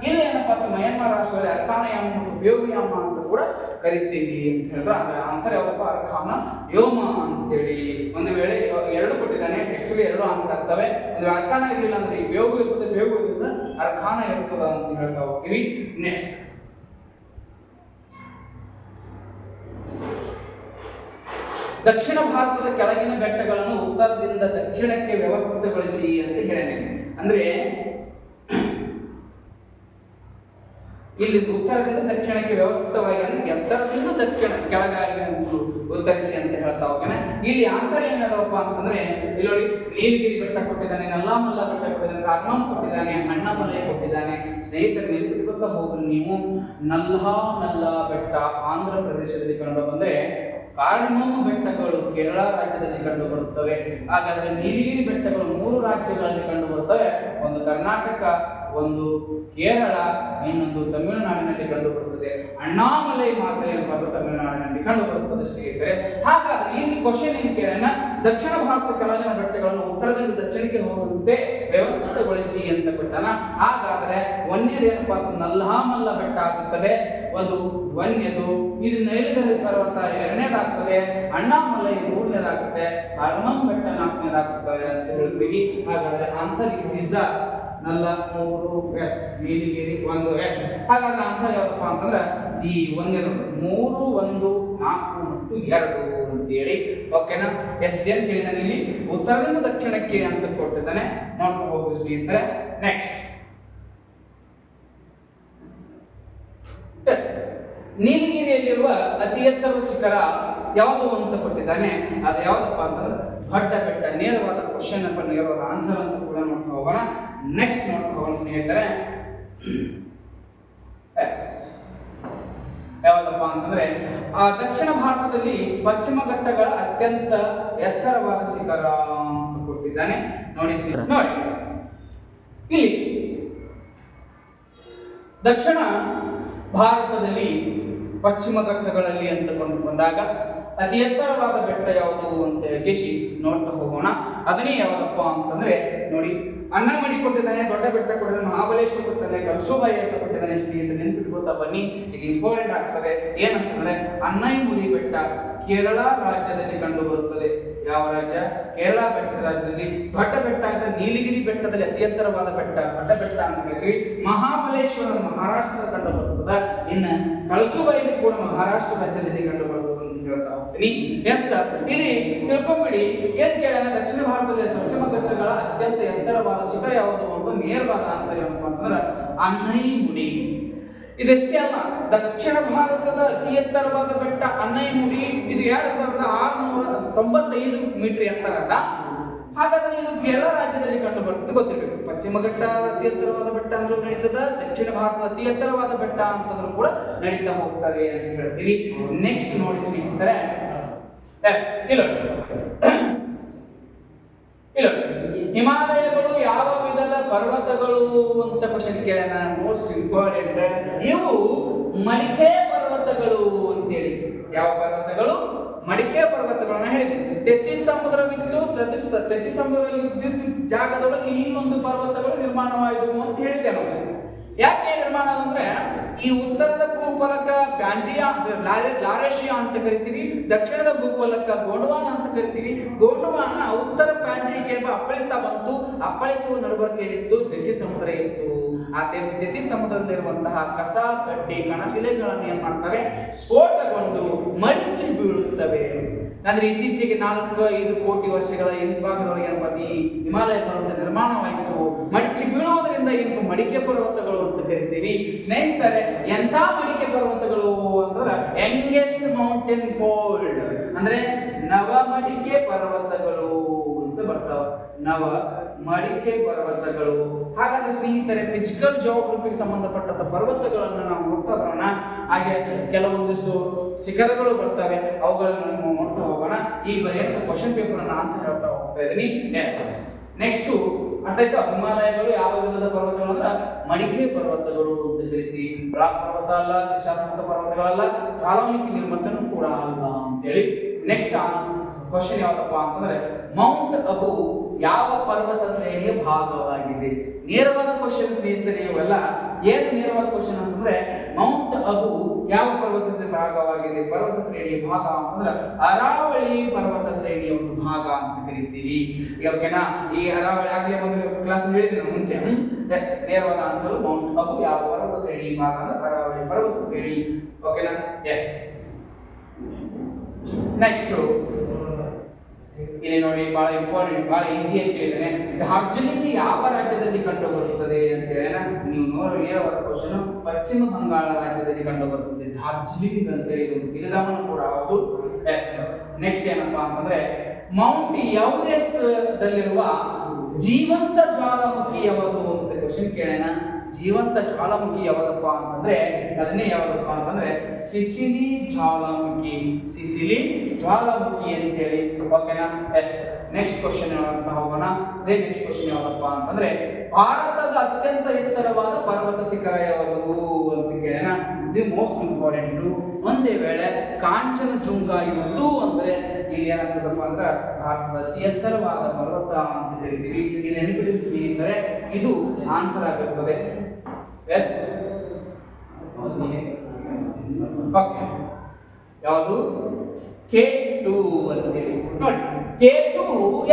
ಇಲ್ಲಿ ಏನಪ್ಪಾ ಅಂದ್ರೆ ಮಯನ್ಮಾರ್ ರಾಷ್ಟ್ರದಲ್ಲಿ ಅರ್ಕಾನಯಾಮ ಮತ್ತು ಬೇಗುಯಾಮ ಅಂತ ಕೂಡ ಕರಿತೀವಿ ಅಂತ ಹೇಳಿದ್ರೆ. ಅದರ ಆನ್ಸರ್ ಯಾವಪ್ಪ? ಅರ್ಖಾನ ವ್ಯೋಮ ಅಂತೇಳಿ ಒಂದು ವೇಳೆ ಎರಡು ಕೊಟ್ಟಿದ್ದಾನೆ. ಆಕ್ಚುಲಿ ಎರಡು ಆನ್ಸರ್ ಆಗ್ತವೆ. ಒಂದು ಅರ್ಖಾನ ಇರಲಿಲ್ಲ ಅಂದ್ರೆ ಈ ವ್ಯೋಗ ಇರ್ತದೆ ವ್ಯೋಗ ಇರ್ತದೆ ಅರ್ಕಾನ ಇರ್ತದ ಅಂತ ಹೇಳ್ತಾ ಹೋಗ್ತೀವಿ. ನೆಕ್ಸ್ಟ್ ದಕ್ಷಿಣ ಭಾರತದ ಕೆಳಗಿನ ಬೆಟ್ಟಗಳನ್ನು ಉತ್ತರದಿಂದ ದಕ್ಷಿಣಕ್ಕೆ ವ್ಯವಸ್ಥಿತಗೊಳಿಸಿ ಅಂತ ಹೇಳಿದೆ ಅಂದ್ರೆ, ಇಲ್ಲಿ ಉತ್ತರದಿಂದ ದಕ್ಷಿಣಕ್ಕೆ ವ್ಯವಸ್ಥಿತವಾಗಿ ಅಂದ್ರೆ ಎತ್ತರದಿಂದ ದಕ್ಷಿಣ, ಕೆಳಗಾಗಿ ಉತ್ತರಿಸಿ ಅಂತ ಹೇಳ್ತಾ ಹೋಗ್ತಾನೆ. ಇಲ್ಲಿ ಆನ್ಸರ್ ಏನದಪ್ಪ ಅಂತಂದ್ರೆ, ಇಲ್ಲಿ ನೋಡಿ, ನೀಲಗಿರಿ ಬೆಟ್ಟ ಕೊಟ್ಟಿದ್ದಾನೆ, ನಲ್ಲಾಮಲ್ಲ ಬೆಟ್ಟ ಕೊಟ್ಟಿದ್ದಾನೆ ಕಾರ್ಮಾನ್ ಕೊಟ್ಟಿದ್ದಾನೆ, ಅಣ್ಣಮಲೈ ಕೊಟ್ಟಿದ್ದಾನೆ. ಸ್ನೇಹಿತರು ನೆನಪಿಟ್ಕೊತಾ ಹೋಗಲು ನೀವು. ನಲ್ಲಾ ನಲ್ಲಾ ಬೆಟ್ಟ ಆಂಧ್ರ ಪ್ರದೇಶದಲ್ಲಿ ಕಂಡು ಬಂದ್ರೆ ಕಾರ್ಡಮಮ್ ಬೆಟ್ಟಗಳು ಕೇರಳ ರಾಜ್ಯದಲ್ಲಿ ಕಂಡು ಬರುತ್ತವೆ ಹಾಗಾದ್ರೆ ನೀಲಗಿರಿ ಬೆಟ್ಟಗಳು ಮೂರು ರಾಜ್ಯಗಳಲ್ಲಿ ಕಂಡು ಬರುತ್ತವೆ ಒಂದು ಕರ್ನಾಟಕ ಒಂದು ಕೇರಳ, ಇನ್ನೊಂದು ತಮಿಳುನಾಡಿನಲ್ಲಿ ಕಂಡು ಬರುತ್ತದೆ ಅಣ್ಣಾಮಲೈ ಮಾತ್ರ ಏನಪ್ಪ ತಮಿಳುನಾಡಿನಲ್ಲಿ ಕಂಡು ಬರುತ್ತದೆ ಸ್ನೇಹಿತರೆ ಹಾಗಾದ್ರೆ ಇಲ್ಲಿ ಕ್ವಶನ್ ಏನು ಕೇಳೋಣ? ದಕ್ಷಿಣ ಭಾರತ ಕೆಳಗಿನ ಬೆಟ್ಟಗಳನ್ನು ಉತ್ತರದಿಂದ ದಕ್ಷಿಣಕ್ಕೆ ಹೋಗುವಂತೆ ವ್ಯವಸ್ಥಿತಗೊಳಿಸಿ ಅಂತ ಕೊಟ್ಟಾನ? ಹಾಗಾದ್ರೆ ವನ್ಯದ ಅಂತ ನಲ್ಲಾಮಲ್ಲ ಬೆಟ್ಟ ಆಗುತ್ತದೆ. ಒಂದು ವನ್ಯದು ಇದು ನೈಲಗಿರಿ ಪರ್ವತ, ಎರಡನೇದಾಗ್ತದೆ ಅಣ್ಣಾಮಲೈ ಮೂರನೇದಾಗುತ್ತೆ. ಹರ್ಮಂ ಬೆಟ್ಟ ನಾಲ್ಕನೇದಾಗುತ್ತದೆ ಅಂತ ಹೇಳ್ತೀವಿ. ಹಾಗಾದ್ರೆ ಆನ್ಸರ್ ಇಸ್ ನಲ್ಲ, ಮೂರು, ಎಸ್ ನೀಲಿಗಿರಿ ಒಂದು, ಎಸ್. ಹಾಗಾದ್ರೆ ಆನ್ಸರ್ ಯಾವಪ್ಪ ಅಂತಂದ್ರೆ, ಈ ಒಂದೆರಡು, ಮೂರು, ಒಂದು, ನಾಲ್ಕು ಮತ್ತು ಎರಡು ಅಂತೇಳಿ. ಓಕೆನಾ ಎಸ್, ಎನ್ ಹೇಳಿದಾನೆ ಇಲ್ಲಿ. ಉತ್ತರದಿಂದ ದಕ್ಷಿಣಕ್ಕೆ ಅಂತ ಕೊಟ್ಟಿದ್ದಾನೆ. ನೋಡ್ತಾ ಹೋಗು ಸ್ನೇಹಿತರೆ ನೆಕ್ಸ್ಟ್ ಎಸ್ ನೀಲಗಿರಿಯಲ್ಲಿರುವ ಅತಿ ಎತ್ತರದ ಶಿಖರ ಯಾವುದು ಅಂತ ಕೊಟ್ಟಿದ್ದಾನೆ, ಅದು ಯಾವುದಪ್ಪ ಅಂತಂದ್ರೆ ದೊಡ್ಡ ಬೆಟ್ಟ, ನೇರವಾದ ಕ್ವಶನ್ ಅಪ್ಪ ನೇರವಾದ ಆನ್ಸರ್ ಅಂತ ಕೂಡ ನೋಡ್ಕೊಂಡು ಹೋಗೋಣ. ನೆಕ್ಸ್ಟ್ ನೋಡ್ಕೊಂಡು ಸ್ನೇಹಿತರೆ. ಎಸ್ ಯಾವ್ದಪ್ಪ ಅಂತಂದ್ರೆ, ಆ ದಕ್ಷಿಣ ಭಾರತದಲ್ಲಿ ಪಶ್ಚಿಮ ಘಟ್ಟಗಳ ಅತ್ಯಂತ ಎತ್ತರವಾದ ಶಿಖರ ಅಂತ ಕೊಟ್ಟಿದ್ದಾನೆ. ನೋಡಿ ನೋಡಿ. ಇಲ್ಲಿ ದಕ್ಷಿಣ ಭಾರತದಲ್ಲಿ ಪಶ್ಚಿಮ ಘಟ್ಟಗಳಲ್ಲಿ ಅಂತ ಕೊಂಡು ಬಂದಾಗ ಅತಿ ಎತ್ತರವಾದ ಬೆಟ್ಟ ಯಾವುದು ಅಂತ ಕೇಶಿ ನೋಡ್ತಾ ಹೋಗೋಣ. ಅದನ್ನೇ ಯಾವುದಪ್ಪ ಅಂತಂದ್ರೆ, ನೋಡಿ ಅಣ್ಣ ಮಡಿ ಕೊಟ್ಟಿದ್ದಾನೆ, ದೊಡ್ಡ ಬೆಟ್ಟ ಕೊಟ್ಟಿದ್ದಾನೆ, ಮಹಾಬಲೇಶ್ವರ ಕೊಟ್ಟಿದ್ದಾನೆ, ಕಲ್ಸುಬಾಯಿ ಅಂತ ಕೊಟ್ಟಿದ್ದಾನೆ ಅಂತ ನೆನ್ಪಿಟ್ಕೊತಾ ಬನ್ನಿ. ಈಗ ಇಂಪಾರ್ಟೆಂಟ್ ಆಗ್ತದೆ. ಏನಂತಂದ್ರೆ ಅನ್ನೈಮುಡಿ ಬೆಟ್ಟ ಕೇರಳ ರಾಜ್ಯದಲ್ಲಿ ಕಂಡು ಬರುತ್ತದೆ ಯಾವ ರಾಜ್ಯ? ಕೇರಳ ಬೆಟ್ಟ ರಾಜ್ಯದಲ್ಲಿ. ದೊಡ್ಡ ಬೆಟ್ಟ ಅಂತ ನೀಲಗಿರಿ ಬೆಟ್ಟದಲ್ಲಿ ಅತಿ ಎತ್ತರವಾದ ಬೆಟ್ಟ, ದೊಡ್ಡ ಬೆಟ್ಟ ಅಂತ ಹೇಳ್ತೀವಿ. ಮಹಾಬಲೇಶ್ವರ ಮಹಾರಾಷ್ಟ್ರದ ಕಂಡು ಬರುತ್ತದೆ ಇನ್ನು ಕಳಸುಬಾಯಿ ಕೂಡ ಮಹಾರಾಷ್ಟ್ರ ರಾಜ್ಯದಲ್ಲಿ ಕಂಡು ಎಸ್ ಇಲ್ಲಿ ತಿಳ್ಕೊಂಬಿಡಿ, ಏನ್ ಕೇಳೋಣ ದಕ್ಷಿಣ ಭಾರತದಲ್ಲಿ ಪಶ್ಚಿಮ ಘಟ್ಟಗಳ ಅತ್ಯಂತ ಎತ್ತರವಾದ ಶಿಖರ ಯಾವುದು ಒಂದು ನೇರವಾದ ಏನಪ್ಪ ಅಂತಂದ್ರೆ ಅನ್ನೈಮುಡಿ ಇದೆಷ್ಟೇ ಅಲ್ಲ, ದಕ್ಷಿಣ ಭಾರತದ ಅತಿ ಎತ್ತರವಾದ ಬೆಟ್ಟ ಅನ್ನೈಮುಡಿ ಇದು ಎರಡ್ ಸಾವಿರದ ಆರುನೂರ ತೊಂಬತ್ತೈದು ಮೀಟರ್ ಎತ್ತರ ಅಲ್ಲ? ಹಾಗಾದ್ರೆ ಇದು ಕೇರಳ ರಾಜ್ಯದಲ್ಲಿ ಕಂಡು ಬರ್ತದೆ ಗೊತ್ತಿರಬೇಕು ಪಶ್ಚಿಮ ಘಟ್ಟ ಅತಿ ಎತ್ತರವಾದ ಬೆಟ್ಟ ಅಂದ್ರೂ ನಡೀತದ, ದಕ್ಷಿಣ ಭಾರತದ ಅತಿ ಎತ್ತರವಾದ ಬೆಟ್ಟ ಅಂತಂದ್ರೂ ಕೂಡ ನಡೀತಾ ಹೋಗ್ತದೆ ಅಂತ ಹೇಳ್ತೀವಿ ನೆಕ್ಸ್ಟ್ ನೋಡಿ ಸ್ನೇಹಿತರೆ. ಎಸ್ ಇಲ್ಲ. ಇಲ್ಲ. ಹಿಮಾಲಯಗಳು ಯಾವ ವಿಧದ ಪರ್ವತಗಳು ಅಂತ ಕ್ವಶನ್ ಕೇಳೋಣ. ಮೋಸ್ಟ್ ಇಂಪಾರ್ಟೆಂಟ್ ಇವು ಮಲಿಕೆ ಪರ್ವತಗಳು ಅಂತೇಳಿ. ಯಾವ ಪರ್ವತಗಳು? ಮಡಿಕೆ ಪರ್ವತಗಳನ್ನ ಹೇಳಿದೆ ತೆತ್ತಿ ಸಮುದ್ರವಿತ್ತು ಸದೃಶ ತೆತ್ತಿ ಸಮುದ್ರದಲ್ಲಿ ಇದ್ದಿದ್ದ ಜಾಗದೊಳಗೆ ಇನ್ನೊಂದು ಪರ್ವತಗಳು ನಿರ್ಮಾಣವಾಯಿತು ಅಂತ ಹೇಳಿದೆ ನಾವು ಯಾಕೆ ನಿರ್ಮಾಣ ಅಂದ್ರೆ, ಈ ಉತ್ತರದ ಭೂಫಲಕ ಗಾಂಜಿಯಾ ಲಾರೆ- ಲಾರೇಶಿಯಾ ಅಂತ ಕರಿತೀವಿ, ದಕ್ಷಿಣದ ಭೂಫಲಕ ಗೋಂಡವಾನ ಅಂತ ಕರಿತೀವಿ. ಗೋಂಡವಾನ ಉತ್ತರ ಪ್ಯಾಂಜಿಗೆ ಅಪ್ಪಳಿಸ್ತಾ ಬಂತು. ಅಪ್ಪಳಿಸುವ ನಡುಬರ್ಕೆಯಲ್ಲಿತ್ತು ದೆತಿ ಸಮುದ್ರ ಇತ್ತು. ಆ ದೆತಿ ಸಮುದ್ರದಲ್ಲಿರುವಂತಹ ಕಸ ಕಡ್ಡಿ ಕಣಶಿಲೆಗಳನ್ನು ಏನ್ ಮಾಡ್ತವೆ? ಸ್ಫೋಟಗೊಂಡು ಮಡಿಚಿ ಬೀಳುತ್ತವೆ. ಅಂದ್ರೆ ಇತ್ತೀಚೆಗೆ ನಾಲ್ಕು, ಐದು ಕೋಟಿ ವರ್ಷಗಳ ಹಿಂಭಾಗದೊಳಗೆ ಏನಪ್ಪ ಈ ಹಿಮಾಲಯ ಪರ್ವತ ನಿರ್ಮಾಣವಾಯಿತು. ಮಡಿಚಿ ಬೀಳುವುದರಿಂದ ಏನು ಮಡಿಕೆ ಪರ್ವತಗಳು ಅಂತ ಕರಿತೀವಿ. ಸ್ನೇಹಿತರೆ, ಎಂಥ ಮಡಿಕೆ ಪರ್ವತಗಳು ಅಂತಂದ್ರೆ ಯಂಗೆಸ್ಟ್ ಮೌಂಟೇನ್ ಫೋಲ್ಡ್ ಅಂದ್ರೆ ನವ ಮಡಿಕೆ ಪರ್ವತಗಳು ಅಂತ ಬರ್ತಾವ. ನವ ಮಡಿಕೆ ಪರ್ವತಗಳು. ಹಾಗಾದ್ರೆ ಸ್ನೇಹಿತರೆ ಫಿಸಿಕಲ್ ಜಾಗ್ರಫಿಗೆ ಸಂಬಂಧಪಟ್ಟಂತ ಪರ್ವತಗಳನ್ನು ನಾವು ನೋಡ್ತಾ ಬರೋಣ. ಹಾಗೆ ಕೆಲವೊಂದಿಷ್ಟು ಶಿಖರಗಳು ಬರ್ತವೆ. ಅವುಗಳನ್ನು ಈ ಬರೆಯುವಂತ ಕ್ವಶನ್ ಪೇಪರ್ ಅನ್ನ ಆನ್ಸರ್ ಹೇಳ್ತಾ ಹೋಗ್ತಾ ಇದ್ದೀನಿ. ಎಸ್ ನೆಕ್ಸ್ಟ್ ಅರ್ಥ ಆಯ್ತಾ ಹಿಮಾಲಯಗಳು ಯಾವ ವಿಧದ ಪರ್ವತಗಳು ಅಂದ್ರೆ ಮಡಿಕೆ ಪರ್ವತಗಳು ಕರಿತೀವಿ ಬ್ಲಾಕ್ ಪರ್ವತ ಅಲ್ಲ ಶಿಕ್ಷಾತ್ಮಕ ಪರ್ವತಗಳಲ್ಲ ಜ್ವಾಲಾಮುಖಿ ನಿರ್ಮತನೂ ಕೂಡ ಅಲ್ಲ ಅಂತೇಳಿ. ನೆಕ್ಸ್ಟ್ ಕ್ವಶನ್ ಯಾವ್ದಪ್ಪ ಅಂತಂದ್ರೆ ಮೌಂಟ್ ಅಬು ಯಾವ ಪರ್ವತ ಶ್ರೇಣಿಯ ಭಾಗವಾಗಿದೆ? ನೇರವಾದ ಕ್ವಶನ್ ಸ್ನೇಹಿತರೆ, ಇವೆಲ್ಲ ಏನು ನೇರವಾದ ಕ್ವಶನ್ ಅಂತಂದ್ರೆ ಮೌಂಟ್ ಅಬು ಯಾವ ಪರ್ವತ ಭಾಗವಾಗಿದೆ? ಪರ್ವತ ಶ್ರೇಣಿಯ ಭಾಗ ಅಂತಂದ್ರೆ ಅರಾವಳಿ ಪರ್ವತ ಶ್ರೇಣಿಯ ಒಂದು ಭಾಗ ಅಂತ ಕರಿತೀವಿ. ಓಕೆನಾ? ಈ ಅರಾವಳಿ ಆಗಲೇ ಒಂದು ಕ್ಲಾಸ್ ಹೇಳಿದ್ರೆ ಮುಂಚೆ. ಎಸ್ ನೇರವಾದ ಆನ್ಸರ್ ಮೌಂಟ್ ಅಬು ಯಾವ ಪರ್ವತ ಶ್ರೇಣಿ ಭಾಗ ಅಂದ್ರೆ ಅರಾವಳಿ ಪರ್ವತ ಶ್ರೇಣಿ. ಓಕೆನಾ? ಎಸ್ ನೆಕ್ಸ್ಟ್ ಇಲ್ಲಿ ನೋಡಿ ಬಹಳ ಇಂಪಾರ್ಟೆಂಟ್ ಬಹಳ ಈಸಿ ಅಂತ ಹೇಳಿದ್ರೆ ಡಾರ್ಜಿಲಿಂಗ್ ಯಾವ ರಾಜ್ಯದಲ್ಲಿ ಕಂಡು ಬರುತ್ತದೆ ಅಂತ ಹೇಳ ನೀವು ನೋಡಿ ಕ್ವಶನ್ ಪಶ್ಚಿಮ ಬಂಗಾಳ ರಾಜ್ಯದಲ್ಲಿ ಕಂಡು ಬರುತ್ತದೆ ಡಾರ್ಜಿಲಿಂಗ್ ಅಂತ ಇದು ಕೂಡ ಹೌದು. ಎಸ್ ನೆಕ್ಸ್ಟ್ ಏನಪ್ಪಾ ಅಂತಂದ್ರೆ ಮೌಂಟ್ ಎವರೆಸ್ಟ್ ದಲ್ಲಿರುವ ಜೀವಂತ ಜ್ವಾಲಾಮುಖಿ ಯಾವುದು ಅಂತ ಕ್ವಶನ್ ಕೇಳೋಣ. ಜೀವಂತ ಜ್ವಾಲಾಮುಖಿ ಯಾವುದಪ್ಪ ಅಂತಂದ್ರೆ ಅದನ್ನೇ ಯಾವುದಪ್ಪ ಅಂತಂದ್ರೆ, ಸಿಸಿಲಿ ಜ್ವಾಲಾಮುಖಿ. ಸಿಸಿಲಿ ಜ್ವಾಲಾಮುಖಿ ಅಂತೇಳಿ ಓಕೆನಾ ಎಸ್ ನೆಕ್ಸ್ಟ್ ಕ್ವಶನ್ ಯಾವಂತ ಹೋಗೋಣ. ಅದೇ ನೆಕ್ಸ್ಟ್ ಕ್ವಶನ್ ಯಾವುದಪ್ಪ ಅಂತಂದ್ರೆ, ಭಾರತದ ಅತ್ಯಂತ ಎತ್ತರವಾದ ಪರ್ವತ ಶಿಖರ ಯಾವುದು ಅಂತ ಕೇಳೋಣ. ದಿ ಮೋಸ್ಟ್ ಇಂಪಾರ್ಟೆಂಟ್ ಒಂದೇ ವೇಳೆ ಕಾಂಚನ ಜುಂಗ ಇವತ್ತು ಅಂದ್ರೆ ಇಲ್ಲಿ ಏನಾಗ್ತದಪ್ಪ ಅಂದ್ರೆ ಭಾರತದ ಅತಿ ಎತ್ತರವಾದ ಪರ್ವತ ಅಂತ ಹೇಳ್ತೀವಿ ಇಲ್ಲಿ ನೆನಪಿಡಿ ಸ್ನೇಹಿತರೆ ಇದು ಆನ್ಸರ್ ಆಗಿರ್ತದೆ. ಎಸ್ ಓಕೆ ಯಾವುದು? ಕೆ ಟು ಅಂತೇಳಿ ನೋಡಿ ಕೆ ಟು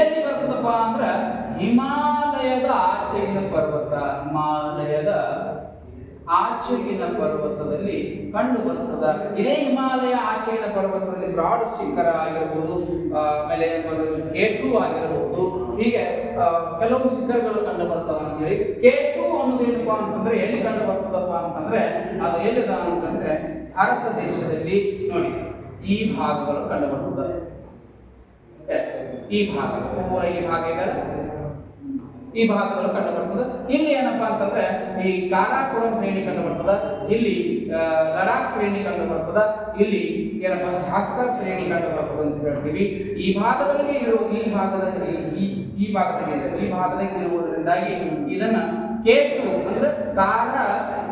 ಎಲ್ಲಿ ಬರ್ತದಪ್ಪ ಅಂದ್ರೆ ಹಿಮಾಲಯದ ಆಚೆಗಿನ ಪರ್ವತ, ಹಿಮಾಲಯದ ಆಚೆಗಿನ ಪರ್ವತದಲ್ಲಿ ಕಂಡು ಬರ್ತದ. ಇದೇ ಹಿಮಾಲಯ ಆಚೆಗಿನ ಪರ್ವತದಲ್ಲಿ ಬ್ರಾಡ್ ಶಿಖರ ಆಗಿರಬಹುದು ಆಮೇಲೆ ಒಂದು ಕೇತು ಆಗಿರಬಹುದು ಹೀಗೆ ಕೆಲವು ಶಿಖರಗಳು ಕಂಡು ಅಂತ ಹೇಳಿ ಕೆ ಅನ್ನೋದು ಅನ್ನೋದೇನಪ್ಪ ಅಂತಂದ್ರೆ ಎಲ್ಲಿ ಕಂಡು ಬರ್ತದಪ್ಪ ಅಂತಂದ್ರೆ ಅದು ಎಲ್ಲಿದ ಅಂತಂದ್ರೆ ಭಾರತ ದೇಶದಲ್ಲಿ ನೋಡಿ, ಈ ಭಾಗಗಳು ಕಂಡು ಬರ್ತದೆ. ಎಸ್ ಈ ಭಾಗ. ಈ ಭಾಗ ಇದೆ ಈ ಭಾಗದಲ್ಲೂ ಕಂಡು ಬರ್ತದೆ. ಇಲ್ಲಿ ಏನಪ್ಪಾ ಅಂತಂದ್ರೆ, ಈ ಕಾರಾಕೋರಂ ಶ್ರೇಣಿ ಕಂಡು ಬರ್ತದ. ಇಲ್ಲಿ ಲಡಾಖ್ ಶ್ರೇಣಿ ಕಂಡು ಬರ್ತದ. ಇಲ್ಲಿ ಏನಪ್ಪಾ, ಝಾಸ್ಕರ್ ಶ್ರೇಣಿ ಕಂಡು ಬರ್ತದೆ ಅಂತ ಹೇಳ್ತೀವಿ. ಈ ಭಾಗದೊಳಗೆ ಇರುವ ಈ ಭಾಗದಲ್ಲಿ ಈ ಈ ಭಾಗದಲ್ಲಿ ಈ ಭಾಗದಲ್ಲಿ ಇರುವುದರಿಂದಾಗಿ ಇದನ್ನ ಕೇತು ಅಂದ್ರೆ ಕಾರ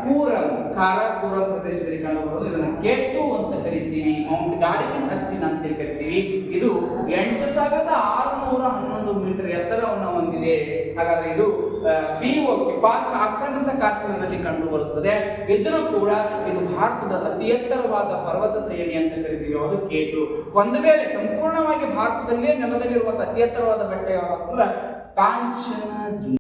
ಕೂರಂ ಕಾರಾಕೋರ ಪ್ರದೇಶದಲ್ಲಿ ಬರೋದು ಇದನ್ನ ಕೇಟು ಅಂತ ಕರಿತೀವಿ. ಮೌಂಟ್ ಗಾಡಿ ಅಷ್ಟಿನ ಅಂತ ಕರಿತೀವಿ. ಇದು ಎಂಟು ಸಾವಿರದ ಆರುನೂರ ಹನ್ನೊಂದು ಮೀಟರ್ ಎತ್ತರವನ್ನು ಹೊಂದಿದೆ. ಹಾಗಾದ್ರೆ ಇದು ಪಿಒಕೆ ಪಾಕ್ ಆಕ್ರಮಿತ ಕಾಶ್ಮೀರದಲ್ಲಿ ಕಂಡು ಬರುತ್ತದೆ. ಇದ್ರೂ ಕೂಡ ಇದು ಭಾರತದ ಅತಿ ಎತ್ತರವಾದ ಪರ್ವತ ಶ್ರೇಣಿ ಅಂತ ಕರಿತೀವಿ. ಅದು ಕೇಟು. ಒಂದು ವೇಳೆ ಸಂಪೂರ್ಣವಾಗಿ ಭಾರತದಲ್ಲೇ ನೆಲದಲ್ಲಿರುವಂತಹ ಅತಿ ಎತ್ತರವಾದ ಬೆಟ್ಟ ಯಾವುದು ಕಾಂಚನಜುಂಗ.